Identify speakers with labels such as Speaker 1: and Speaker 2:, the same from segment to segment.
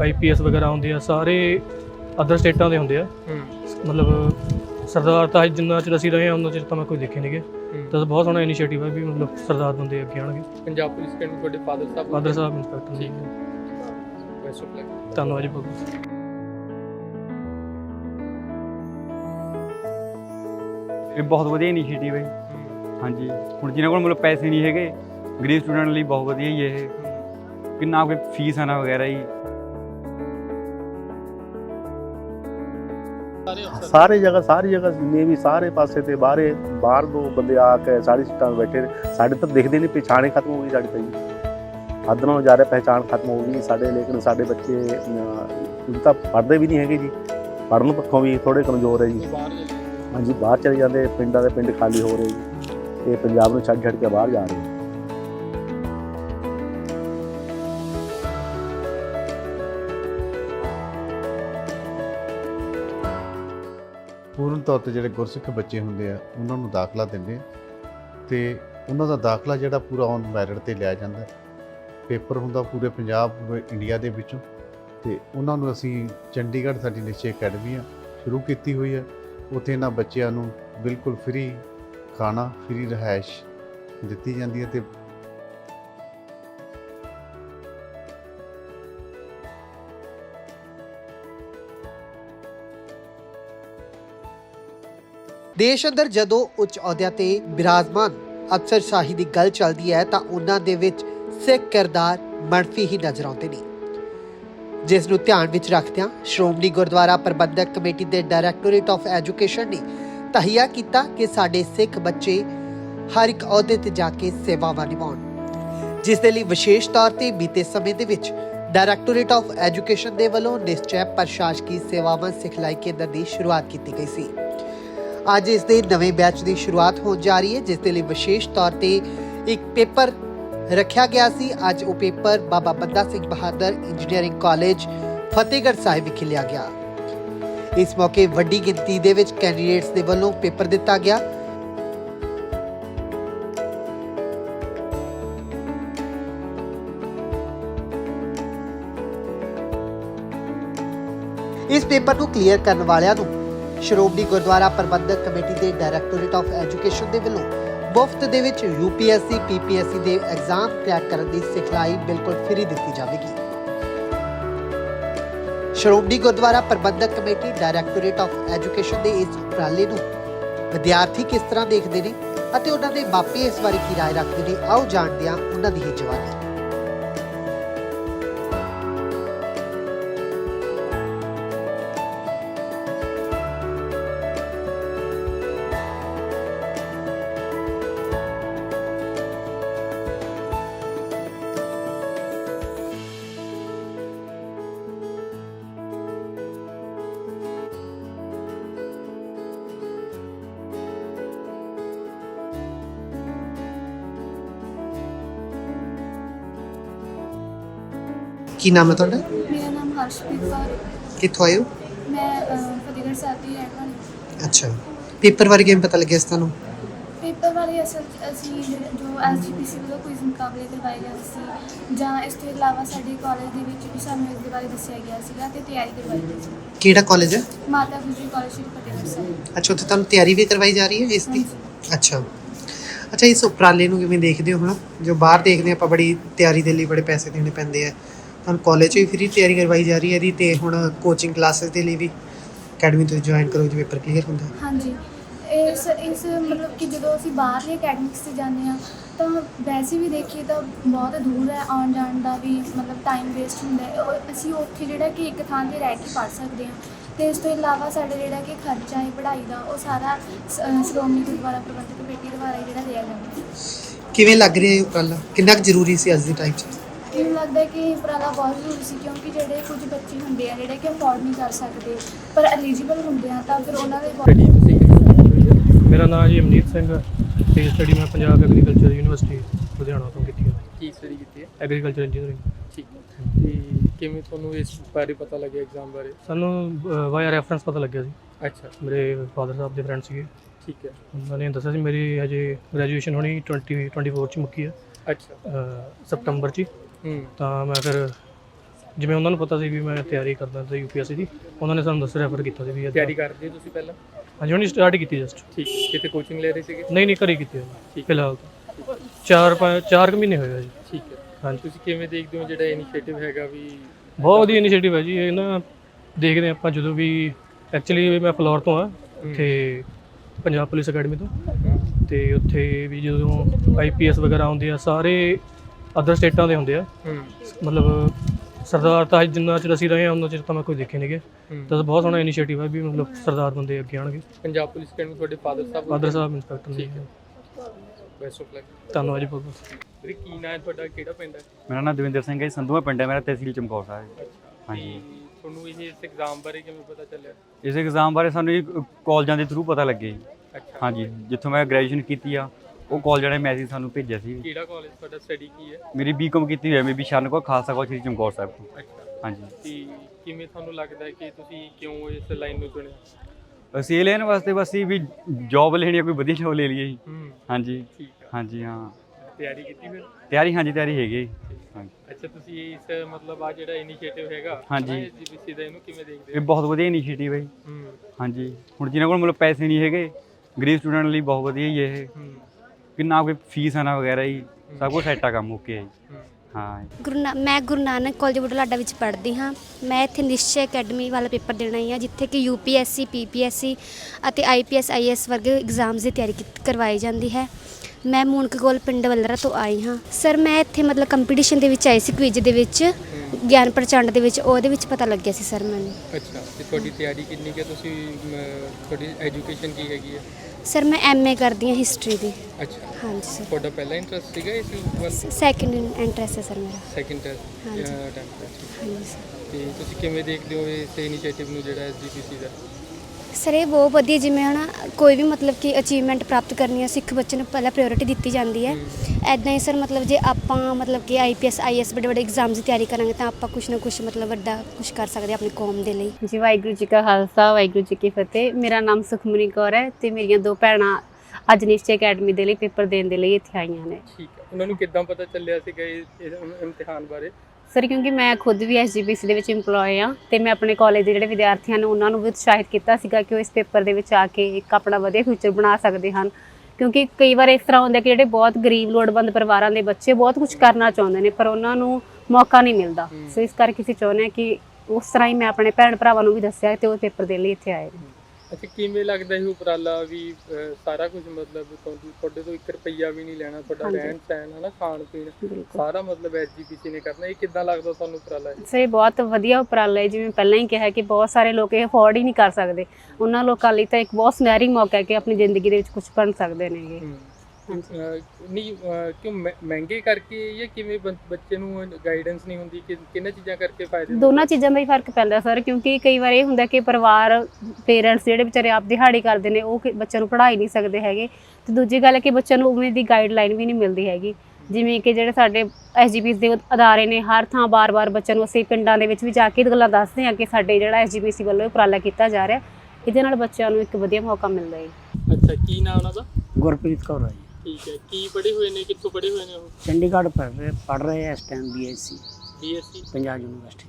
Speaker 1: IPS ਵਗੈਰਾ ਹੁੰਦੇ ਆ ਸਾਰੇ ਅਦਰ ਸਟੇਟਾਂ ਦੇ ਹੁੰਦੇ ਆ।
Speaker 2: ਹੂੰ।
Speaker 1: ਮਤਲਬ ਸਰਦਾਰ ਤਾਂ ਜਿੰਨਾ ਚਿਰ ਅਸੀਂ ਰਹੇ ਹਾਂ ਉਹਨਾਂ ਚਿਰ ਤਾਂ ਮੈਂ ਕੋਈ ਦੇਖੇ ਨਹੀਂਗੇ। ਤਾਂ ਬਹੁਤ ਸੋਹਣਾ ਇਨੀਸ਼ੀਏਟਿਵ ਹੈ ਵੀ ਮਤਲਬ ਸਰਦਾਰ ਬੰਦੇ ਅੱਗੇ ਆਣਗੇ
Speaker 2: ਪੰਜਾਬ ਪੁਲਿਸ ਅਕੈਡਮੀ ਤੁਹਾਡੇ father Sahib
Speaker 1: father Sahib inspector ji.
Speaker 2: Best of luck
Speaker 1: ਧੰਨਵਾਦ ਜੀ ਬਹੁਤ
Speaker 3: ਇਹ ਬਹੁਤ ਵਧੀਆ ਇਨੀਸ਼ੀਏਟਿਵ ਹੈ ਹਾਂਜੀ। ਹੁਣ ਜਿਨ੍ਹਾਂ ਕੋਲ ਮਤਲਬ ਪੈਸੇ ਨਹੀਂ ਹੈਗੇ ਗਰੀਬ ਸਟੂਡੈਂਟ ਲਈ ਬਹੁਤ ਵਧੀਆ ਹੀ ਇਹ। ਕਿੰਨਾ ਕੋਈ ਫੀਸ ਆਣਾ ਵਗੈਰਾ ਹੀ
Speaker 4: ਸਾਰੇ ਜਗ੍ਹਾ, ਸਾਰੀ ਜਗ੍ਹਾ ਜਿੰਨੇ ਵੀ ਸਾਰੇ ਪਾਸੇ ਤੇ ਬਾਹਰੇ, ਬਾਹਰ ਦੋ ਬੰਦੇ ਆ ਕੇ ਸਾਰੀ ਸੀਟਾਂ ਬੈਠੇ ਨੇ। ਸਾਡੇ ਤਾਂ ਦੇਖਦੇ ਨਹੀਂ, ਪਛਾਣੇ ਖਤਮ ਹੋ ਗਈ ਸਾਡੇ ਤਾਂ ਜੀ। ਹੱਦ ਜਾ ਰਹੇ ਪਹਿਚਾਣ ਖਤਮ ਹੋ ਗਈ ਸਾਡੇ, ਲੇਕਿਨ ਸਾਡੇ ਬੱਚੇ ਤਾਂ ਪੜ੍ਹਦੇ ਵੀ ਨਹੀਂ ਹੈਗੇ ਜੀ। ਪੜ੍ਹਨ ਪੱਖੋਂ ਵੀ ਥੋੜੇ ਕਮਜ਼ੋਰ ਹੈ ਜੀ। ਹਾਂਜੀ, ਬਾਹਰ ਚਲੇ ਜਾਂਦੇ, ਪਿੰਡਾਂ ਦੇ ਪਿੰਡ ਖਾਲੀ ਹੋ ਰਹੇ। ਜੀ ਇਹ ਪੰਜਾਬ ਨੂੰ ਛੱਡ ਛੱਡ ਕੇ ਬਾਹਰ ਜਾ ਰਹੇ।
Speaker 5: ਤੌਰ ਤੇ ਜਿਹੜੇ ਗੁਰਸਿੱਖ ਬੱਚੇ ਹੁੰਦੇ ਆ, ਉਹਨਾਂ ਨੂੰ ਦਾਖਲਾ ਦਿੰਦੇ ਆ ਤੇ ਉਹਨਾਂ ਦਾ ਦਾਖਲਾ ਜਿਹੜਾ ਪੂਰਾ ਔਨ ਮੈਰਿਟ ਤੇ ਲਿਆ ਜਾਂਦਾ ਪੇਪਰ ਹੁੰਦਾ ਪੂਰੇ ਪੰਜਾਬ, ਪੂਰੇ ਇੰਡੀਆ ਦੇ ਵਿੱਚੋਂ ਤੇ ਉਹਨਾਂ ਨੂੰ ਅਸੀਂ ਚੰਡੀਗੜ੍ਹ ਸਾਡੀ ਨਿਸ਼ਚੇ ਅਕੈਡਮੀ ਆ, ਸ਼ੁਰੂ ਕੀਤੀ ਹੋਈ ਹੈ ਉੱਥੇ ਇਹਨਾਂ ਬੱਚਿਆਂ ਨੂੰ ਬਿਲਕੁਲ ਫ੍ਰੀ ਖਾਣਾ ਫ੍ਰੀ ਰਿਹਾਇਸ਼ ਦਿੱਤੀ ਜਾਂਦੀ ਹੈ ਤੇ
Speaker 6: ਦੇਸ਼ ਅੰਦਰ ਜਦੋਂ ਉੱਚ ਅਹੁਦਿਆਂ ਤੇ ਬਿਰਾਜਮਾਨ ਅਫਸਰਸ਼ਾਹੀ ਦੀ ਗੱਲ ਚੱਲਦੀ ਹੈ ਤਾਂ ਉਹਨਾਂ ਦੇ ਵਿੱਚ ਸਿੱਖ ਕਿਰਦਾਰ ਮਨਫੀ ਹੀ ਨਜ਼ਰ ਆਉਂਦੇ ਨੇ। ਜਿਸ ਨੂੰ ਧਿਆਨ ਵਿੱਚ ਰੱਖਦਿਆਂ ਸ਼੍ਰੋਮਣੀ ਗੁਰਦੁਆਰਾ ਪ੍ਰਬੰਧਕ ਕਮੇਟੀ ਦੇ ਡਾਇਰੈਕਟੋਰੇਟ ਆਫ ਐਜੂਕੇਸ਼ਨ ਨੇ ਤਹੀਆ ਕੀਤਾ ਕਿ ਸਾਡੇ ਸਿੱਖ ਬੱਚੇ ਹਰ ਇੱਕ ਅਹੁਦੇ ਤੇ ਜਾ ਕੇ ਸੇਵਾਵਾਂ ਨਿਭਾਉਣ। ਜਿਸ ਦੇ ਲਈ ਵਿਸ਼ੇਸ਼ ਤੌਰ ਤੇ ਬੀਤੇ ਸਮੇਂ ਦੇ ਵਿੱਚ ਡਾਇਰੈਕਟੋਰੇਟ ਆਫ ਐਜੂਕੇਸ਼ਨ ਦੇ ਵੱਲੋਂ ਨਿਸ਼ਚੈ ਪ੍ਰਸ਼ਾਸਕੀ ਸੇਵਾਵਾਂ ਸਿਖਲਾਈ ਕੇਂਦਰ ਦੀ ਸ਼ੁਰੂਆਤ ਕੀਤੀ ਗਈ ਸੀ। ਅੱਜ ਇਸ ਦੇ ਨਵੇਂ ਬੈਚ ਦੀ ਸ਼ੁਰੂਆਤ ਹੋਣ ਜਾ ਰਹੀ ਹੈ, ਜਿਸ ਦੇ ਲਈ ਵਿਸ਼ੇਸ਼ ਤੌਰ ਤੇ ਇੱਕ ਪੇਪਰ ਰੱਖਿਆ ਗਿਆ ਸੀ। ਅੱਜ ਉਹ paper Baba Banda Singh Bahadur engineering college, Fatehgarh Sahib ਵਿਖੇ ਲਿਆ ਗਿਆ। ਇਸ ਮੌਕੇ ਵੱਡੀ ਗਿਣਤੀ ਦੇ ਵਿੱਚ ਕੈਂਡੀਡੇਟਸ ਦੇ ਵੱਲੋਂ ਪੇਪਰ ਦਿੱਤਾ ਗਿਆ। ਇਸ ਪੇਪਰ ਨੂੰ ਕਲੀਅਰ ਕਰਨ ਵਾਲਿਆਂ ਨੂੰ ਸ਼੍ਰੋਮਣੀ ਗੁਰਦੁਆਰਾ ਪ੍ਰਬੰਧਕ ਕਮੇਟੀ ਦੇ ਡਾਇਰੈਕਟੋਰੇਟ ਆਫ ਐਜੂਕੇਸ਼ਨ ਦੇ ਵੱਲੋਂ ਮੁਫਤ ਦੇ ਵਿੱਚ ਯੂਪੀਐਸਸੀ ਪੀਪੀਐਸਸੀ ਦੇ ਐਗਜ਼ਾਮ ਕ੍ਰੈਕ ਕਰਨ ਦੀ ਸਿਖਲਾਈ ਬਿਲਕੁਲ ਫ੍ਰੀ ਦਿੱਤੀ ਜਾਵੇਗੀ Shiromani Gurdwara Parbandhak committee directorate of education ਦੇ ਇਸ ਉਪਰਾਲੇ ਨੂੰ ਵਿਦਿਆਰਥੀ ਕਿਸ ਤਰ੍ਹਾਂ ਦੇਖਦੇ ਨੇ ਅਤੇ ਉਹਨਾਂ ਦੇ ਮਾਪੇ ਇਸ ਬਾਰੇ ਕੀ رائے ਰੱਖਦੇ ਨੇ ਆਓ ਜਾਣਦੇ ਹਾਂ ਉਹਨਾਂ ਦੀ ਹੀ ਜਵਾਨੀ ਕੀ ਨਾਮ ਹੈ ਤੁਹਾਡਾ?
Speaker 7: ਮੇਰਾ ਨਾਮ ਹਰਸ਼ਪ੍ਰੀਤ ਕੌਰ ਹੈ।
Speaker 6: ਕਿੱਥੋਂ ਆਏ ਹੋ?
Speaker 7: ਮੈਂ ਅਹ, ਫਤਿਹਗੜ੍ਹ ਸਾਹਿਬ ਦੀ ਰਹਿਣ ਵਾਲੀ ਹਾਂ।
Speaker 6: ਅੱਛਾ। ਪੇਪਰ ਬਾਰੇ ਕਿਵੇਂ ਪਤਾ ਲੱਗਿਆ ਸੀ ਤੁਹਾਨੂੰ?
Speaker 7: ਪੇਪਰ ਬਾਰੇ ਅਸਲ 'ਚ ਅਸੀਂ ਜਿਹੜੇ- ਜੋ ਐਸਜੀਪੀਸੀ ਵੱਲੋਂ ਕੁਇਜ਼ ਮੁਕਾਬਲੇ ਕਰਵਾਏ ਗਏ ਸੀ ਜਾਂ ਇਸ ਤੋਂ ਇਲਾਵਾ ਸਾਡੇ ਕਾਲਜ ਦੇ ਵਿੱਚ ਵੀ ਸਾਨੂੰ ਇਸ ਦੇ ਬਾਰੇ ਦੱਸਿਆ ਗਿਆ ਸੀਗਾ ਤੇ ਤਿਆਰੀ ਕਰਵਾਈ ਗਈ ਸੀ।
Speaker 6: ਕਿਹੜਾ ਕਾਲਜ ਹੈ?
Speaker 7: ਮਾਤਾ ਗੁਜਰੀ ਕਾਲਜ ਸ਼੍ਰੀ ਫਤਿਹਗੜ੍ਹ ਸਾਹਿਬ।
Speaker 6: ਅੱਛਾ ਉੱਥੇ ਤੁਹਾਨੂੰ ਤਿਆਰੀ ਵੀ ਕਰਵਾਈ ਜਾ ਰਹੀ ਹੈ ਇਸ ਦੀ? ਅੱਛਾ। ਅੱਛਾ ਇਸ ਉਪਰਾਲੇ ਨੂੰ ਕਿਵੇਂ ਦੇਖਦੇ ਹੋ ਹੁਣ? ਜੋ ਬਾਹਰ ਦੇਖਦੇ ਹਾਂ ਆਪਾਂ ਬੜੀ ਤਿਆਰੀ ਦੇ ਲਈ ਬੜੇ ਪੈਸੇ ਦੇਣੇ ਪੈਂਦੇ ਆ। ਤੁਹਾਨੂੰ ਕਾਲਜ 'ਚ ਵੀ ਫ੍ਰੀ ਤਿਆਰੀ ਕਰਵਾਈ ਜਾ ਰਹੀ ਹੈ ਇਹਦੀ ਤੇ ਹੁਣ ਕੋਚਿੰਗ ਕਲਾਸਿਸ ਦੇ ਲਈ ਵੀ ਅਕੈਡਮੀ ਤੋਂ ਜੁਆਇਨ ਕਰੋ ਜੇ ਪੇਪਰ ਕਲੀਅਰ ਹੁੰਦਾ।
Speaker 7: ਹਾਂਜੀ। ਇਸ ਇਸ ਮਤਲਬ ਕਿ ਜਦੋਂ ਅਸੀਂ ਬਾਹਰਲੇ ਅਕੈਡਮਿਕਸ ਤੇ ਜਾਂਦੇ ਹਾਂ ਤਾਂ ਵੈਸੇ ਵੀ ਦੇਖੀਏ ਤਾਂ ਬਹੁਤ ਦੂਰ ਹੈ ਆਉਣ ਜਾਣ ਦਾ ਵੀ ਮਤਲਬ ਟਾਈਮ ਵੇਸਟ ਹੁੰਦਾ ਹੈ। ਉਹ- ਅਸੀਂ ਉੱਥੇ ਜਿਹੜਾ ਕਿ ਇੱਕ ਥਾਂ ਤੇ ਰਹਿ ਕੇ ਪੜ੍ਹ ਸਕਦੇ ਹਾਂ। ਤੇ ਇਸ ਤੋਂ ਇਲਾਵਾ ਸਾਡਾ ਜਿਹੜਾ ਕਿ ਖਰਚਾ ਹੈ ਪੜ੍ਹਾਈ ਦਾ ਉਹ ਸਾਰਾ ਸ਼੍ਰੋਮਣੀ ਗੁਰਦੁਆਰਾ ਪ੍ਰਬੰਧਕ ਕਮੇਟੀ ਦੁਆਰਾ ਜਿਹੜਾ ਲਿਆ ਜਾਂਦਾ
Speaker 6: ਕਿਵੇਂ ਲੱਗ ਰਿਹਾ ਇਹ ਉਪਰਾਲਾ? ਕਿੰਨਾ ਕੁ ਜ਼ਰੂਰੀ ਸੀ ਅੱਜ ਦੇ ਟਾਈਮ 'ਚ?
Speaker 7: ਮੈਨੂੰ ਲੱਗਦਾ ਕਿ ਇਹ ਉਪਰਾਲਾ ਬਹੁਤ ਜ਼ਰੂਰੀ ਸੀ ਕਿਉਂਕਿ ਜਿਹੜੇ ਕੁਝ ਬੱਚੇ ਹੁੰਦੇ ਆ ਜਿਹੜੇ ਕਿ ਅਫੋਰਡ ਨਹੀਂ ਕਰ ਸਕਦੇ ਪਰ ਐਲੀਜੀਬਲ ਹੁੰਦੇ ਆ ਤਾਂ ਫਿਰ ਉਹਨਾਂ ਦੇ ਬਹੁਤ-?
Speaker 1: ਮੇਰਾ ਨਾਮ ਜੀ ਅਮਨੀਤ ਸਿੰਘ ਤੇ ਸਟੱਡੀ ਮੈਂ ਪੰਜਾਬ ਐਗਰੀਕਲਚਰ ਯੂਨੀਵਰਸਿਟੀ ਲੁਧਿਆਣਾ ਤੋਂ ਕੀਤੀ ਹੈ
Speaker 2: ਕੀ ਸਟੱਡੀ ਕੀਤੀ ਹੈ?
Speaker 1: ਐਗਰੀਕਲਚਰ ਇੰਜੀਨੀਅਰਿੰਗ
Speaker 2: ਠੀਕ ਹੈ। ਤੇ ਕਿਵੇਂ ਤੁਹਾਨੂੰ ਇਸ ਬਾਰੇ ਪਤਾ ਲੱਗਿਆ ਐਗਜ਼ਾਮ ਬਾਰੇ?
Speaker 1: ਸਾਨੂੰ ਵਾਇਆ ਰੈਫਰੈਂਸ ਪਤਾ ਲੱਗਿਆ ਸੀ।
Speaker 2: ਅੱਛਾ।
Speaker 1: ਮੇਰੇ ਫਾਦਰ ਸਾਹਿਬ ਦੇ ਫਰੈਂਡ ਸੀਗੇ।
Speaker 2: ਠੀਕ ਹੈ।
Speaker 1: ਉਹਨਾਂ ਨੇ ਦੱਸਿਆ ਸੀ ਮੇਰੀ ਹਜੇ ਗ੍ਰੈਜੂਏਸ਼ਨ ਹੋਣੀ 20 24 ਚ ਮੁੱਕੀ ਹੈ।
Speaker 2: ਅੱਛਾ।
Speaker 1: ਅਹ, ਸਤੰਬਰ ਚ ਹੀ। ਤਾਂ ਮੈਂ ਫਿਰ ਜਿਵੇਂ ਉਹਨਾਂ ਨੂੰ ਪਤਾ ਸੀ ਵੀ ਮੈਂ ਤਿਆਰੀ ਕਰਦਾ ਤੇ ਯੂਪੀਐਸਸੀ ਦੀ ਉਹਨਾਂ ਨੇ ਸਾਨੂੰ ਦੱਸ ਰੈਫਰ ਕੀਤਾ ਸੀ ਵੀ
Speaker 2: ਤਿਆਰੀ ਕਰਦੇ ਤੁਸੀਂ ਪਹਿਲਾਂ?
Speaker 1: ਹਾਂਜੀ ਹੁਣੀ ਸਟਾਰਟ ਕੀਤੀ ਜਸਟ
Speaker 2: ਠੀਕ ਕਿਤੇ ਕੋਚਿੰਗ ਲੈ ਰਹੇ ਸੀਗੇ?
Speaker 1: ਨਹੀਂ ਨਹੀਂ ਘਰੇ ਕੀਤੀ ਹੋਈ
Speaker 2: ਠੀਕ।
Speaker 1: ਫਿਲਹਾਲ ਤਾਂ। ਚਾਰ ਪੰਜ ਚਾਰ ਕੁ ਮਹੀਨੇ ਹੋਏ ਆ ਜੀ।
Speaker 2: ਠੀਕ ਹੈ।
Speaker 1: ਹਾਂਜੀ।
Speaker 2: ਤੁਸੀਂ ਕਿਵੇਂ ਦੇਖਦੇ ਹੋ ਜਿਹੜਾ ਇਨੀਸ਼ੀਏਟਿਵ ਹੈਗਾ ਵੀ
Speaker 1: ਬਹੁਤ ਵਧੀਆ ਇਨੀਸ਼ੀਏਟਿਵ ਹੈ ਜੀ ਇਹ ਨਾ ਦੇਖਦੇ ਹਾਂ ਆਪਾਂ ਜਦੋਂ ਵੀ ਐਕਚੁਅਲੀ ਮੈਂ ਫਲੋਰ ਤੋਂ ਆ ਉੱਥੇ ਪੰਜਾਬ ਪੁਲਿਸ ਅਕੈਡਮੀ ਤੋਂ। ਤੇ ਉੱਥੇ ਵੀ ਜਦੋਂ ਆਈਪੀਐਸ ਵਗੈਰਾ ਆਉਂਦੇ ਆ ਸਾਰੇ ਅਦਰ ਸਟੇਟਾਂ ਦੇ ਹੁੰਦੇ ਆ।
Speaker 2: ਹੂੰ।
Speaker 1: ਮਤਲਬ ਸਰਦਾਰ ਤਾਂ ਜਿੰਨਾ ਚਿਰ ਅਸੀਂ ਰਹੇ ਹਾਂ ਉਹਨਾਂ ਚਿਰ ਤਾਂ ਮੈਂ ਕੋਈ ਦੇਖੇ ਨਹੀਂਗੇ। ਤਾਂ ਬਹੁਤ ਸੋਹਣਾ ਇਨੀਸ਼ੀਏਟਿਵ ਹੈ ਵੀ ਮਤਲਬ ਸਰਦਾਰ ਬੰਦੇ ਅੱਗੇ ਆਣਗੇ
Speaker 2: ਪੰਜਾਬ ਪੁਲਿਸ ਅਕੈਡਮੀ ਤੁਹਾਡੇ ਫਾਦਰ ਸਾਹਿਬ
Speaker 1: ਫਾਦਰ ਸਾਹਿਬ ਇੰਸਪੈਕਟਰ ਨੇ।
Speaker 2: ਬੈਸਟ ਆਫ ਲੱਕ
Speaker 1: ਧੰਨਵਾਦ ਜੀ ਬਹੁਤ ਬਹੁਤ।
Speaker 2: ਕੀ ਨਾਂ ਹੈ ਤੁਹਾਡਾ? ਕਿਹੜਾ ਪਿੰਡ ਹੈ?
Speaker 3: ਮੇਰਾ ਨਾਮ ਦਵਿੰਦਰ ਸਿੰਘ ਹੈ ਜੀ, ਸੰਧੂਆ ਪਿੰਡ ਹੈ ਮੇਰਾ ਤਹਿਸੀਲ ਚਮਕੌਰ ਸਾਹਿਬ। ਹਾਂਜੀ।
Speaker 2: ਤੁਹਾਨੂੰ ਇਹ ਇਸ ਐਗਜ਼ਾਮ ਬਾਰੇ ਕਿਵੇਂ ਪਤਾ ਚੱਲਿਆ?
Speaker 3: ਇਸ ਐਗਜ਼ਾਮ ਬਾਰੇ ਸਾਨੂੰ ਜੀ ਕਾਲਜਾਂ ਦੇ ਥਰੂ ਪਤਾ ਲੱਗੇ ਹਾਂਜੀ ਜਿੱਥੋਂ ਮੈਂ ਗ੍ਰੈਜੂਏਸ਼ਨ ਕੀਤੀ ਆ ਉਹ ਕਾਲਜ ਨੇ ਮੈਸੇਜ ਸਾਨੂੰ ਭੇਜਿਆ ਸੀ।
Speaker 2: ਕਿਹੜਾ ਕਾਲਜ? ਤੁਹਾਡਾ ਸਟੱਡੀ ਕੀ ਹੈ?
Speaker 3: ਮੇਰੀ ਬੀਕਾਮ ਕੀਤੀ ਹੋਈ ਹੈ ਮੇਰੀ ਸ਼ਰਨਕੋਟ ਖਾਲਸਾ ਕਾਲਜ ਸ੍ਰੀ ਚਮਕੌਰ ਸਾਹਿਬ ਤੋਂ।
Speaker 2: ਅੱਛਾ।
Speaker 3: ਹਾਂਜੀ।
Speaker 2: ਤੇ ਕਿਵੇਂ ਤੁਹਾਨੂੰ ਲੱਗਦਾ ਹੈ ਕਿ ਤੁਸੀਂ ਕਿਉਂ ਇਸ ਲਾਈਨ ਨੂੰ ਚੁਣਿਆ?
Speaker 3: ਅਸੀਂ ਇਹ ਲੈਣ ਵਾਸਤੇ ਬਸ ਸੀ ਵੀ ਜੌਬ ਲੈਣੀ ਆ ਕੋਈ ਵਧੀਆ ਜੌਬ ਲੈ ਲਈਏ ਜੀ।
Speaker 2: ਹੂੰ।
Speaker 3: ਹਾਂਜੀ।
Speaker 2: ਠੀਕ ਆ।
Speaker 3: ਹਾਂਜੀ ਹਾਂ।
Speaker 2: ਤਿਆਰੀ ਕੀਤੀ ਫਿਰ?
Speaker 3: ਤਿਆਰੀ ਹਾਂਜੀ ਤਿਆਰੀ ਹੈਗੀ ਹੈ। ਹਾਂਜੀ।
Speaker 2: ਅੱਛਾ ਤੁਸੀਂ ਇਸ ਮਤਲਬ ਆ ਜਿਹੜਾ ਇਨੀਸ਼ੀਏਟਿਵ ਹੈਗਾ
Speaker 3: ਹਾਂਜੀ।
Speaker 2: ਜੀਬੀਸੀ ਦਾ ਇਹਨੂੰ ਕਿਵੇਂ ਦੇਖਦੇ
Speaker 3: ਇਹ
Speaker 2: ਹੋ
Speaker 3: ਬਹੁਤ ਵਧੀਆ ਇਨੀਸ਼ੀਏਟਿਵ ਹੈ ਜੀ।
Speaker 2: ਹੂੰ।
Speaker 3: ਹਾਂਜੀ। ਹੁਣ ਜਿਨ੍ਹਾਂ ਕੋਲ ਮਤਲਬ ਪੈਸੇ ਨਹੀਂ ਹੈਗੇ ਗਰੀਬ ਸਟੂਡੈਂਟ ਲਈ ਬਹੁਤ ਵਧੀਆ ਹੀ ਇਹ।
Speaker 2: ਹੂੰ।
Speaker 3: ਕਿ ਨਾ ਕੋਈ ਫੀਸ ਆਣਾ ਵਗੈਰਾ ਹੀ ਸਭ ਕੁਝ ਸੈੱਟ ਆ ਕੰਮ ਓਕੇ ਹੈ ਜੀ।
Speaker 2: ਹੂੰ।
Speaker 3: ਹਾਂ ਜੀ।
Speaker 8: ਗੁਰੂ ਨਾ ਮੈਂ ਗੁਰੂ ਨਾਨਕ ਕਾਲਜ ਬੁਢਲਾਡਾ ਵਿੱਚ ਪੜ੍ਹਦੀ ਹਾਂ। ਮੈਂ ਇੱਥੇ ਨਿਸ਼ਚੈ ਅਕੈਡਮੀ ਵਾਲਾ ਪੇਪਰ ਦੇਣ ਆਈ ਹਾਂ ਜਿੱਥੇ ਕਿ ਯੂਪੀਐਸਸੀ ਪੀਪੀਐਸਸੀ ਅਤੇ ਆਈਪੀਐਸ ਆਈਐਸ ਵਰਗੇ ਐਗਜ਼ਾਮਸ ਦੀ ਤਿਆਰੀ ਕੀਤ- ਕਰਵਾਈ ਜਾਂਦੀ ਹੈ। ਮੈਂ ਮੂਨਕ ਕੋਲ ਪਿੰਡ ਵੱਲਰਾ ਤੋਂ ਆਈ ਹਾਂ। ਸਰ ਮੈਂ ਇੱਥੇ ਮਤਲਬ ਕੰਪੀਟੀਸ਼ਨ ਦੇ ਵਿੱਚ ਆਈ ਸੀ ਕੁਇਜ਼ ਦੇ ਵਿੱਚ ਗਿਆਨ ਪ੍ਰਚੰਡ ਦੇ ਵਿੱਚ ਉਹਦੇ ਵਿੱਚ ਪਤਾ ਲੱਗਿਆ ਸੀ ਸਰ ਮੈਨੂੰ।
Speaker 2: ਅੱਛਾ ਤੇ ਤੁਹਾਡੀ ਤਿਆਰੀ ਕਿੰਨੀ ਕਿ ਤੁਸੀਂ ਅਮ, ਤੁਹਾਡੀ ਐਜੂਕੇਸ਼ਨ ਕੀ ਹੈਗੀ ਹੈ?
Speaker 8: ਸਰ ਮੈਂ ਐਮਏ ਕਰਦੀ ਹਾਂ ਹਿਸਟਰੀ ਦੀ।
Speaker 2: ਅੱਛਾ।
Speaker 8: ਹਾਂਜੀ। ਸਰ
Speaker 2: ਤੁਹਾਡਾ ਪਹਿਲਾ ਇੰਟਰਸਟ ਸੀਗਾ ਇਸ ਵੱਲ
Speaker 8: ਸੈਕੰਡ ਇੰਟਰਸਟ ਹੈ ਸਰ ਮੇਰਾ।
Speaker 2: ਸੈਕਿੰਡ ਟੈਸਟ
Speaker 8: ਹਾਂਜੀ।
Speaker 2: ਟਾਈਮ
Speaker 8: ਹਾਂਜੀ ਸਰ।
Speaker 2: ਤੇ ਤੁਸੀਂ ਕਿਵੇਂ ਦੇਖਦੇ ਹੋ ਇਸ ਇਨੀਸ਼ੀਏਟਿਵ ਨੂੰ ਜਿਹੜਾ ਐਸਜੀਪੀਸੀ ਦਾ?
Speaker 8: ਸਰ ਇਹ ਬਹੁਤ ਵਧੀਆ ਜਿਵੇਂ ਹਨਾ ਕੋਈ ਵੀ ਮਤਲਬ ਕਿ ਅਚੀਵਮੈਂਟ ਪ੍ਰਾਪਤ ਕਰਨੀ ਹੈ ਸਿੱਖ ਬੱਚੇ ਨੂੰ ਪਹਿਲਾਂ ਪ੍ਰਾਇੋਰਟੀ ਦਿੱਤੀ ਜਾਂਦੀ ਹੈ। ਐਦਾਂ ਹੀ ਸਰ ਮਤਲਬ ਜੇ ਆਪਾਂ ਮਤਲਬ ਕਿ ਆਈਪੀਐਸ ਆਈਐਸ ਵੱਡੇ ਵੱਡੇ ਐਗਜ਼ਾਮਸ ਦੀ ਤਿਆਰੀ ਕਰਾਂਗੇ ਤਾਂ ਆਪਾਂ ਕੁਝ ਨਾ ਕੁਝ ਮਤਲਬ ਵੱਡਾ ਕੁਝ ਕਰ ਸਕਦੇ ਹਾਂ ਆਪਣੀ ਕੌਮ ਦੇ ਲਈ।
Speaker 9: ਜੀ ਵਾਹਿਗੁਰੂ ਜੀ ਕਾ ਖਾਲਸਾ ਵਾਹਿਗੁਰੂ ਜੀ ਕੀ ਫਤਿਹ। ਮੇਰਾ ਨਾਮ ਸੁਖਮਨੀ ਕੌਰ ਹੈ ਤੇ ਮੇਰੀਆਂ ਦੋ ਭੈਣਾਂ ਅੱਜ ਨਿਸ਼ਚੈ ਅਕੈਡਮੀ ਦੇ ਲਈ ਪੇਪਰ ਦੇਣ ਦੇ ਲਈ ਇੱਥੇ ਆਈਆਂ ਨੇ।
Speaker 2: ਠੀਕ ਹੈ। ਉਹਨਾਂ ਨੂੰ ਕਿੱਦਾਂ ਪਤਾ ਚੱਲਿਆ ਸੀਗਾ ਇਸ ਇਸ ਇਮਤਿਹਾਨ ਬਾਰੇ?
Speaker 9: ਸਰ ਕਿਉਂਕਿ ਮੈਂ ਖੁਦ ਵੀ ਐਸਜੀਪੀਸੀ ਦੇ ਵਿੱਚ EMPLOYE ਆ ਤੇ ਮੈਂ ਆਪਣੇ ਕਾਲਜ ਦੇ ਜਿਹੜੇ ਵਿਦਿਆਰਥੀਆਂ ਨੇ ਉਹਨਾਂ ਨੂੰ ਵੀ ਉਤਸ਼ਾਹਿਤ ਕੀਤਾ ਸੀਗਾ ਕਿ ਉਹ ਇਸ ਪੇਪਰ ਦੇ ਵਿੱਚ ਆ ਕੇ ਇੱਕ ਆਪਣਾ ਵਧੀਆ ਫਿਊਚਰ ਬਣਾ ਸਕਦੇ ਹਨ। ਕਿਉਂਕਿ ਕਈ ਵਾਰ ਇਸ ਤਰ੍ਹਾਂ ਹੁੰਦਾ ਕਿ ਜਿਹੜੇ ਬਹੁਤ ਗਰੀਬ ਲੋੜਵੰਦ ਪਰਿਵਾਰਾਂ ਦੇ ਬੱਚੇ ਬਹੁਤ ਕੁਝ ਕਰਨਾ ਚਾਹੁੰਦੇ ਨੇ ਪਰ ਉਹਨਾਂ ਨੂੰ ਮੌਕਾ ਨਹੀਂ ਮਿਲਦਾ। ਸੋ ਇਸ ਕਰਕੇ ਅਸੀਂ ਚਾਹੁੰਦੇ ਹਾਂ ਕਿ ਉਸ ਤਰ੍ਹਾਂ ਹੀ ਮੈਂ ਆਪਣੇ ਭੈਣ ਭਰਾਵਾਂ ਨੂੰ ਵੀ ਦੱਸਿਆ ਤੇ ਉਹ ਪੇਪਰ ਦੇਣ ਲਈ ਇੱਥੇ ਆਏ ਨੇ।
Speaker 2: ਅੱਛਾ ਕਿਵੇਂ ਲੱਗਦਾ ਇਹ ਉਪਰਾਲਾ ਵੀ ਅਹ, ਸਾਰਾ ਕੁਝ ਮਤਲਬ ਤੁਹਾਨੂੰ ਤੁਹਾਡੇ ਤੋਂ 1 ਰੁਪਈਆ ਵੀ ਨਹੀਂ ਲੈਣਾ ਤੁਹਾਡਾ
Speaker 9: ਹਾਂਜੀ।
Speaker 2: ਰਹਿਣ ਸਹਿਣ ਹਨਾ ਖਾਣ ਪੀਣ
Speaker 9: ਬਿਲਕੁਲ
Speaker 2: ਸਾਰਾ ਮਤਲਬ ਐਸਜੀਪੀਸੀ ਨੇ ਕਰਨਾ ਇਹ ਕਿੱਦਾਂ ਲੱਗਦਾ ਤੁਹਾਨੂੰ ਉਪਰਾਲਾ ਇਹ?
Speaker 9: ਸਰ ਇਹ ਬਹੁਤ ਵਧੀਆ ਉਪਰਾਲਾ ਹੈ ਜਿਵੇਂ ਪਹਿਲਾਂ ਹੀ ਕਿਹਾ ਕਿ ਬਹੁਤ ਸਾਰੇ ਲੋਕ ਇਹ ਅਫੋਰਡ ਹੀ ਨਹੀਂ ਕਰ ਸਕਦੇ ਉਹਨਾਂ ਲੋਕਾਂ ਲਈ ਤਾਂ ਇੱਕ ਬਹੁਤ ਸੁਨਹਿਰੀ ਮੌਕਾ ਹੈ ਕਿ ਆਪਣੀ ਜ਼ਿੰਦਗੀ ਦੇ ਵਿੱਚ ਕੁਝ ਬਣ ਸਕਦੇ ਨੇਗੇ
Speaker 2: ਹਮ। ਅਹ, ਨਹੀਂ ਅਹ, ਕਿਉਂ ਮਹਿ- ਮਹਿੰਗੇ ਕਰਕੇ ਜਾਂ ਕਿਵੇਂ ਬੰ- ਬੱਚੇ ਨੂੰ ਗਾਈਡੈਂਸ ਨਹੀਂ ਹੁੰਦੀ? ਕਿ ਕਿੰਨਾ ਚੀਜ਼ਾਂ ਕਰਕੇ ਫਾਇਦੇ?
Speaker 9: ਦੋਨਾਂ ਚੀਜ਼ਾਂ ਦਾ ਹੀ ਫ਼ਰਕ ਪੈਂਦਾ ਸਰ ਕਿਉਂਕਿ ਕਈ ਵਾਰ ਇਹ ਹੁੰਦਾ ਕਿ ਪਰਿਵਾਰ ਪੇਰੈਂਟਸ ਜਿਹੜੇ ਵਿਚਾਰੇ ਆਪ ਦਿਹਾੜੀ ਕਰਦੇ ਨੇ ਉਹ ਕਿ- ਬੱਚਿਆਂ ਨੂੰ ਪੜ੍ਹਾ ਹੀ ਨਹੀਂ ਸਕਦੇ ਹੈਗੇ। ਤੇ ਦੂਜੀ ਗੱਲ ਹੈ ਕਿ ਬੱਚਿਆਂ ਨੂੰ ਉਵੇਂ ਦੀ ਗਾਈਡਲਾਈਨ ਵੀ ਨਹੀਂ ਮਿਲਦੀ ਹੈਗੀ। ਜਿਵੇਂ ਕਿ ਜਿਹੜੇ ਸਾਡੇ ਐਸਜੀਪੀਸ ਦੇ ਅਦਾਰੇ ਨੇ ਹਰ ਥਾਂ ਬਾਰ-ਬਾਰ ਬੱਚਿਆਂ ਨੂੰ ਅਸੀਂ ਪਿੰਡਾਂ ਦੇ ਵਿੱਚ ਵੀ ਜਾ ਕੇ ਇਹ ਗੱਲਾਂ ਦੱਸਦੇ ਹਾਂ ਕਿ ਸਾਡੇ ਜਿਹੜਾ ਐਸਜੀਪੀਸੀ ਵੱਲੋਂ ਇਹ ਉਪਰਾਲਾ ਕੀਤਾ ਜਾ ਰਿਹਾ। ਇਹਦੇ ਨਾਲ ਬੱਚਿਆਂ ਨੂੰ ਇੱਕ ਵਧੀਆ ਮੌਕਾ ਮਿਲਦਾ ਹੈ।
Speaker 2: ਅੱਛਾ ਕੀ ਨਾਮ ਉਹਨਾਂ ਦਾ?
Speaker 10: ਗੁਰਪ੍ਰੀਤ ਕੌਰ ਹੈ ਜੀ।
Speaker 2: ਠੀਕ ਹੈ। ਕੀ ਪੜ੍ਹੇ ਹੋਏ ਨੇ? ਕਿੱਥੋਂ ਪੜ੍ਹੇ ਹੋਏ ਨੇ ਉਹ?
Speaker 10: ਚੰਡੀਗੜ੍ਹ ਪੜ੍ਹ ਰਹੇ ਪੜ੍ਹ ਰਹੇ ਆ ਇਸ time BSc
Speaker 2: BSc
Speaker 10: Punjab university.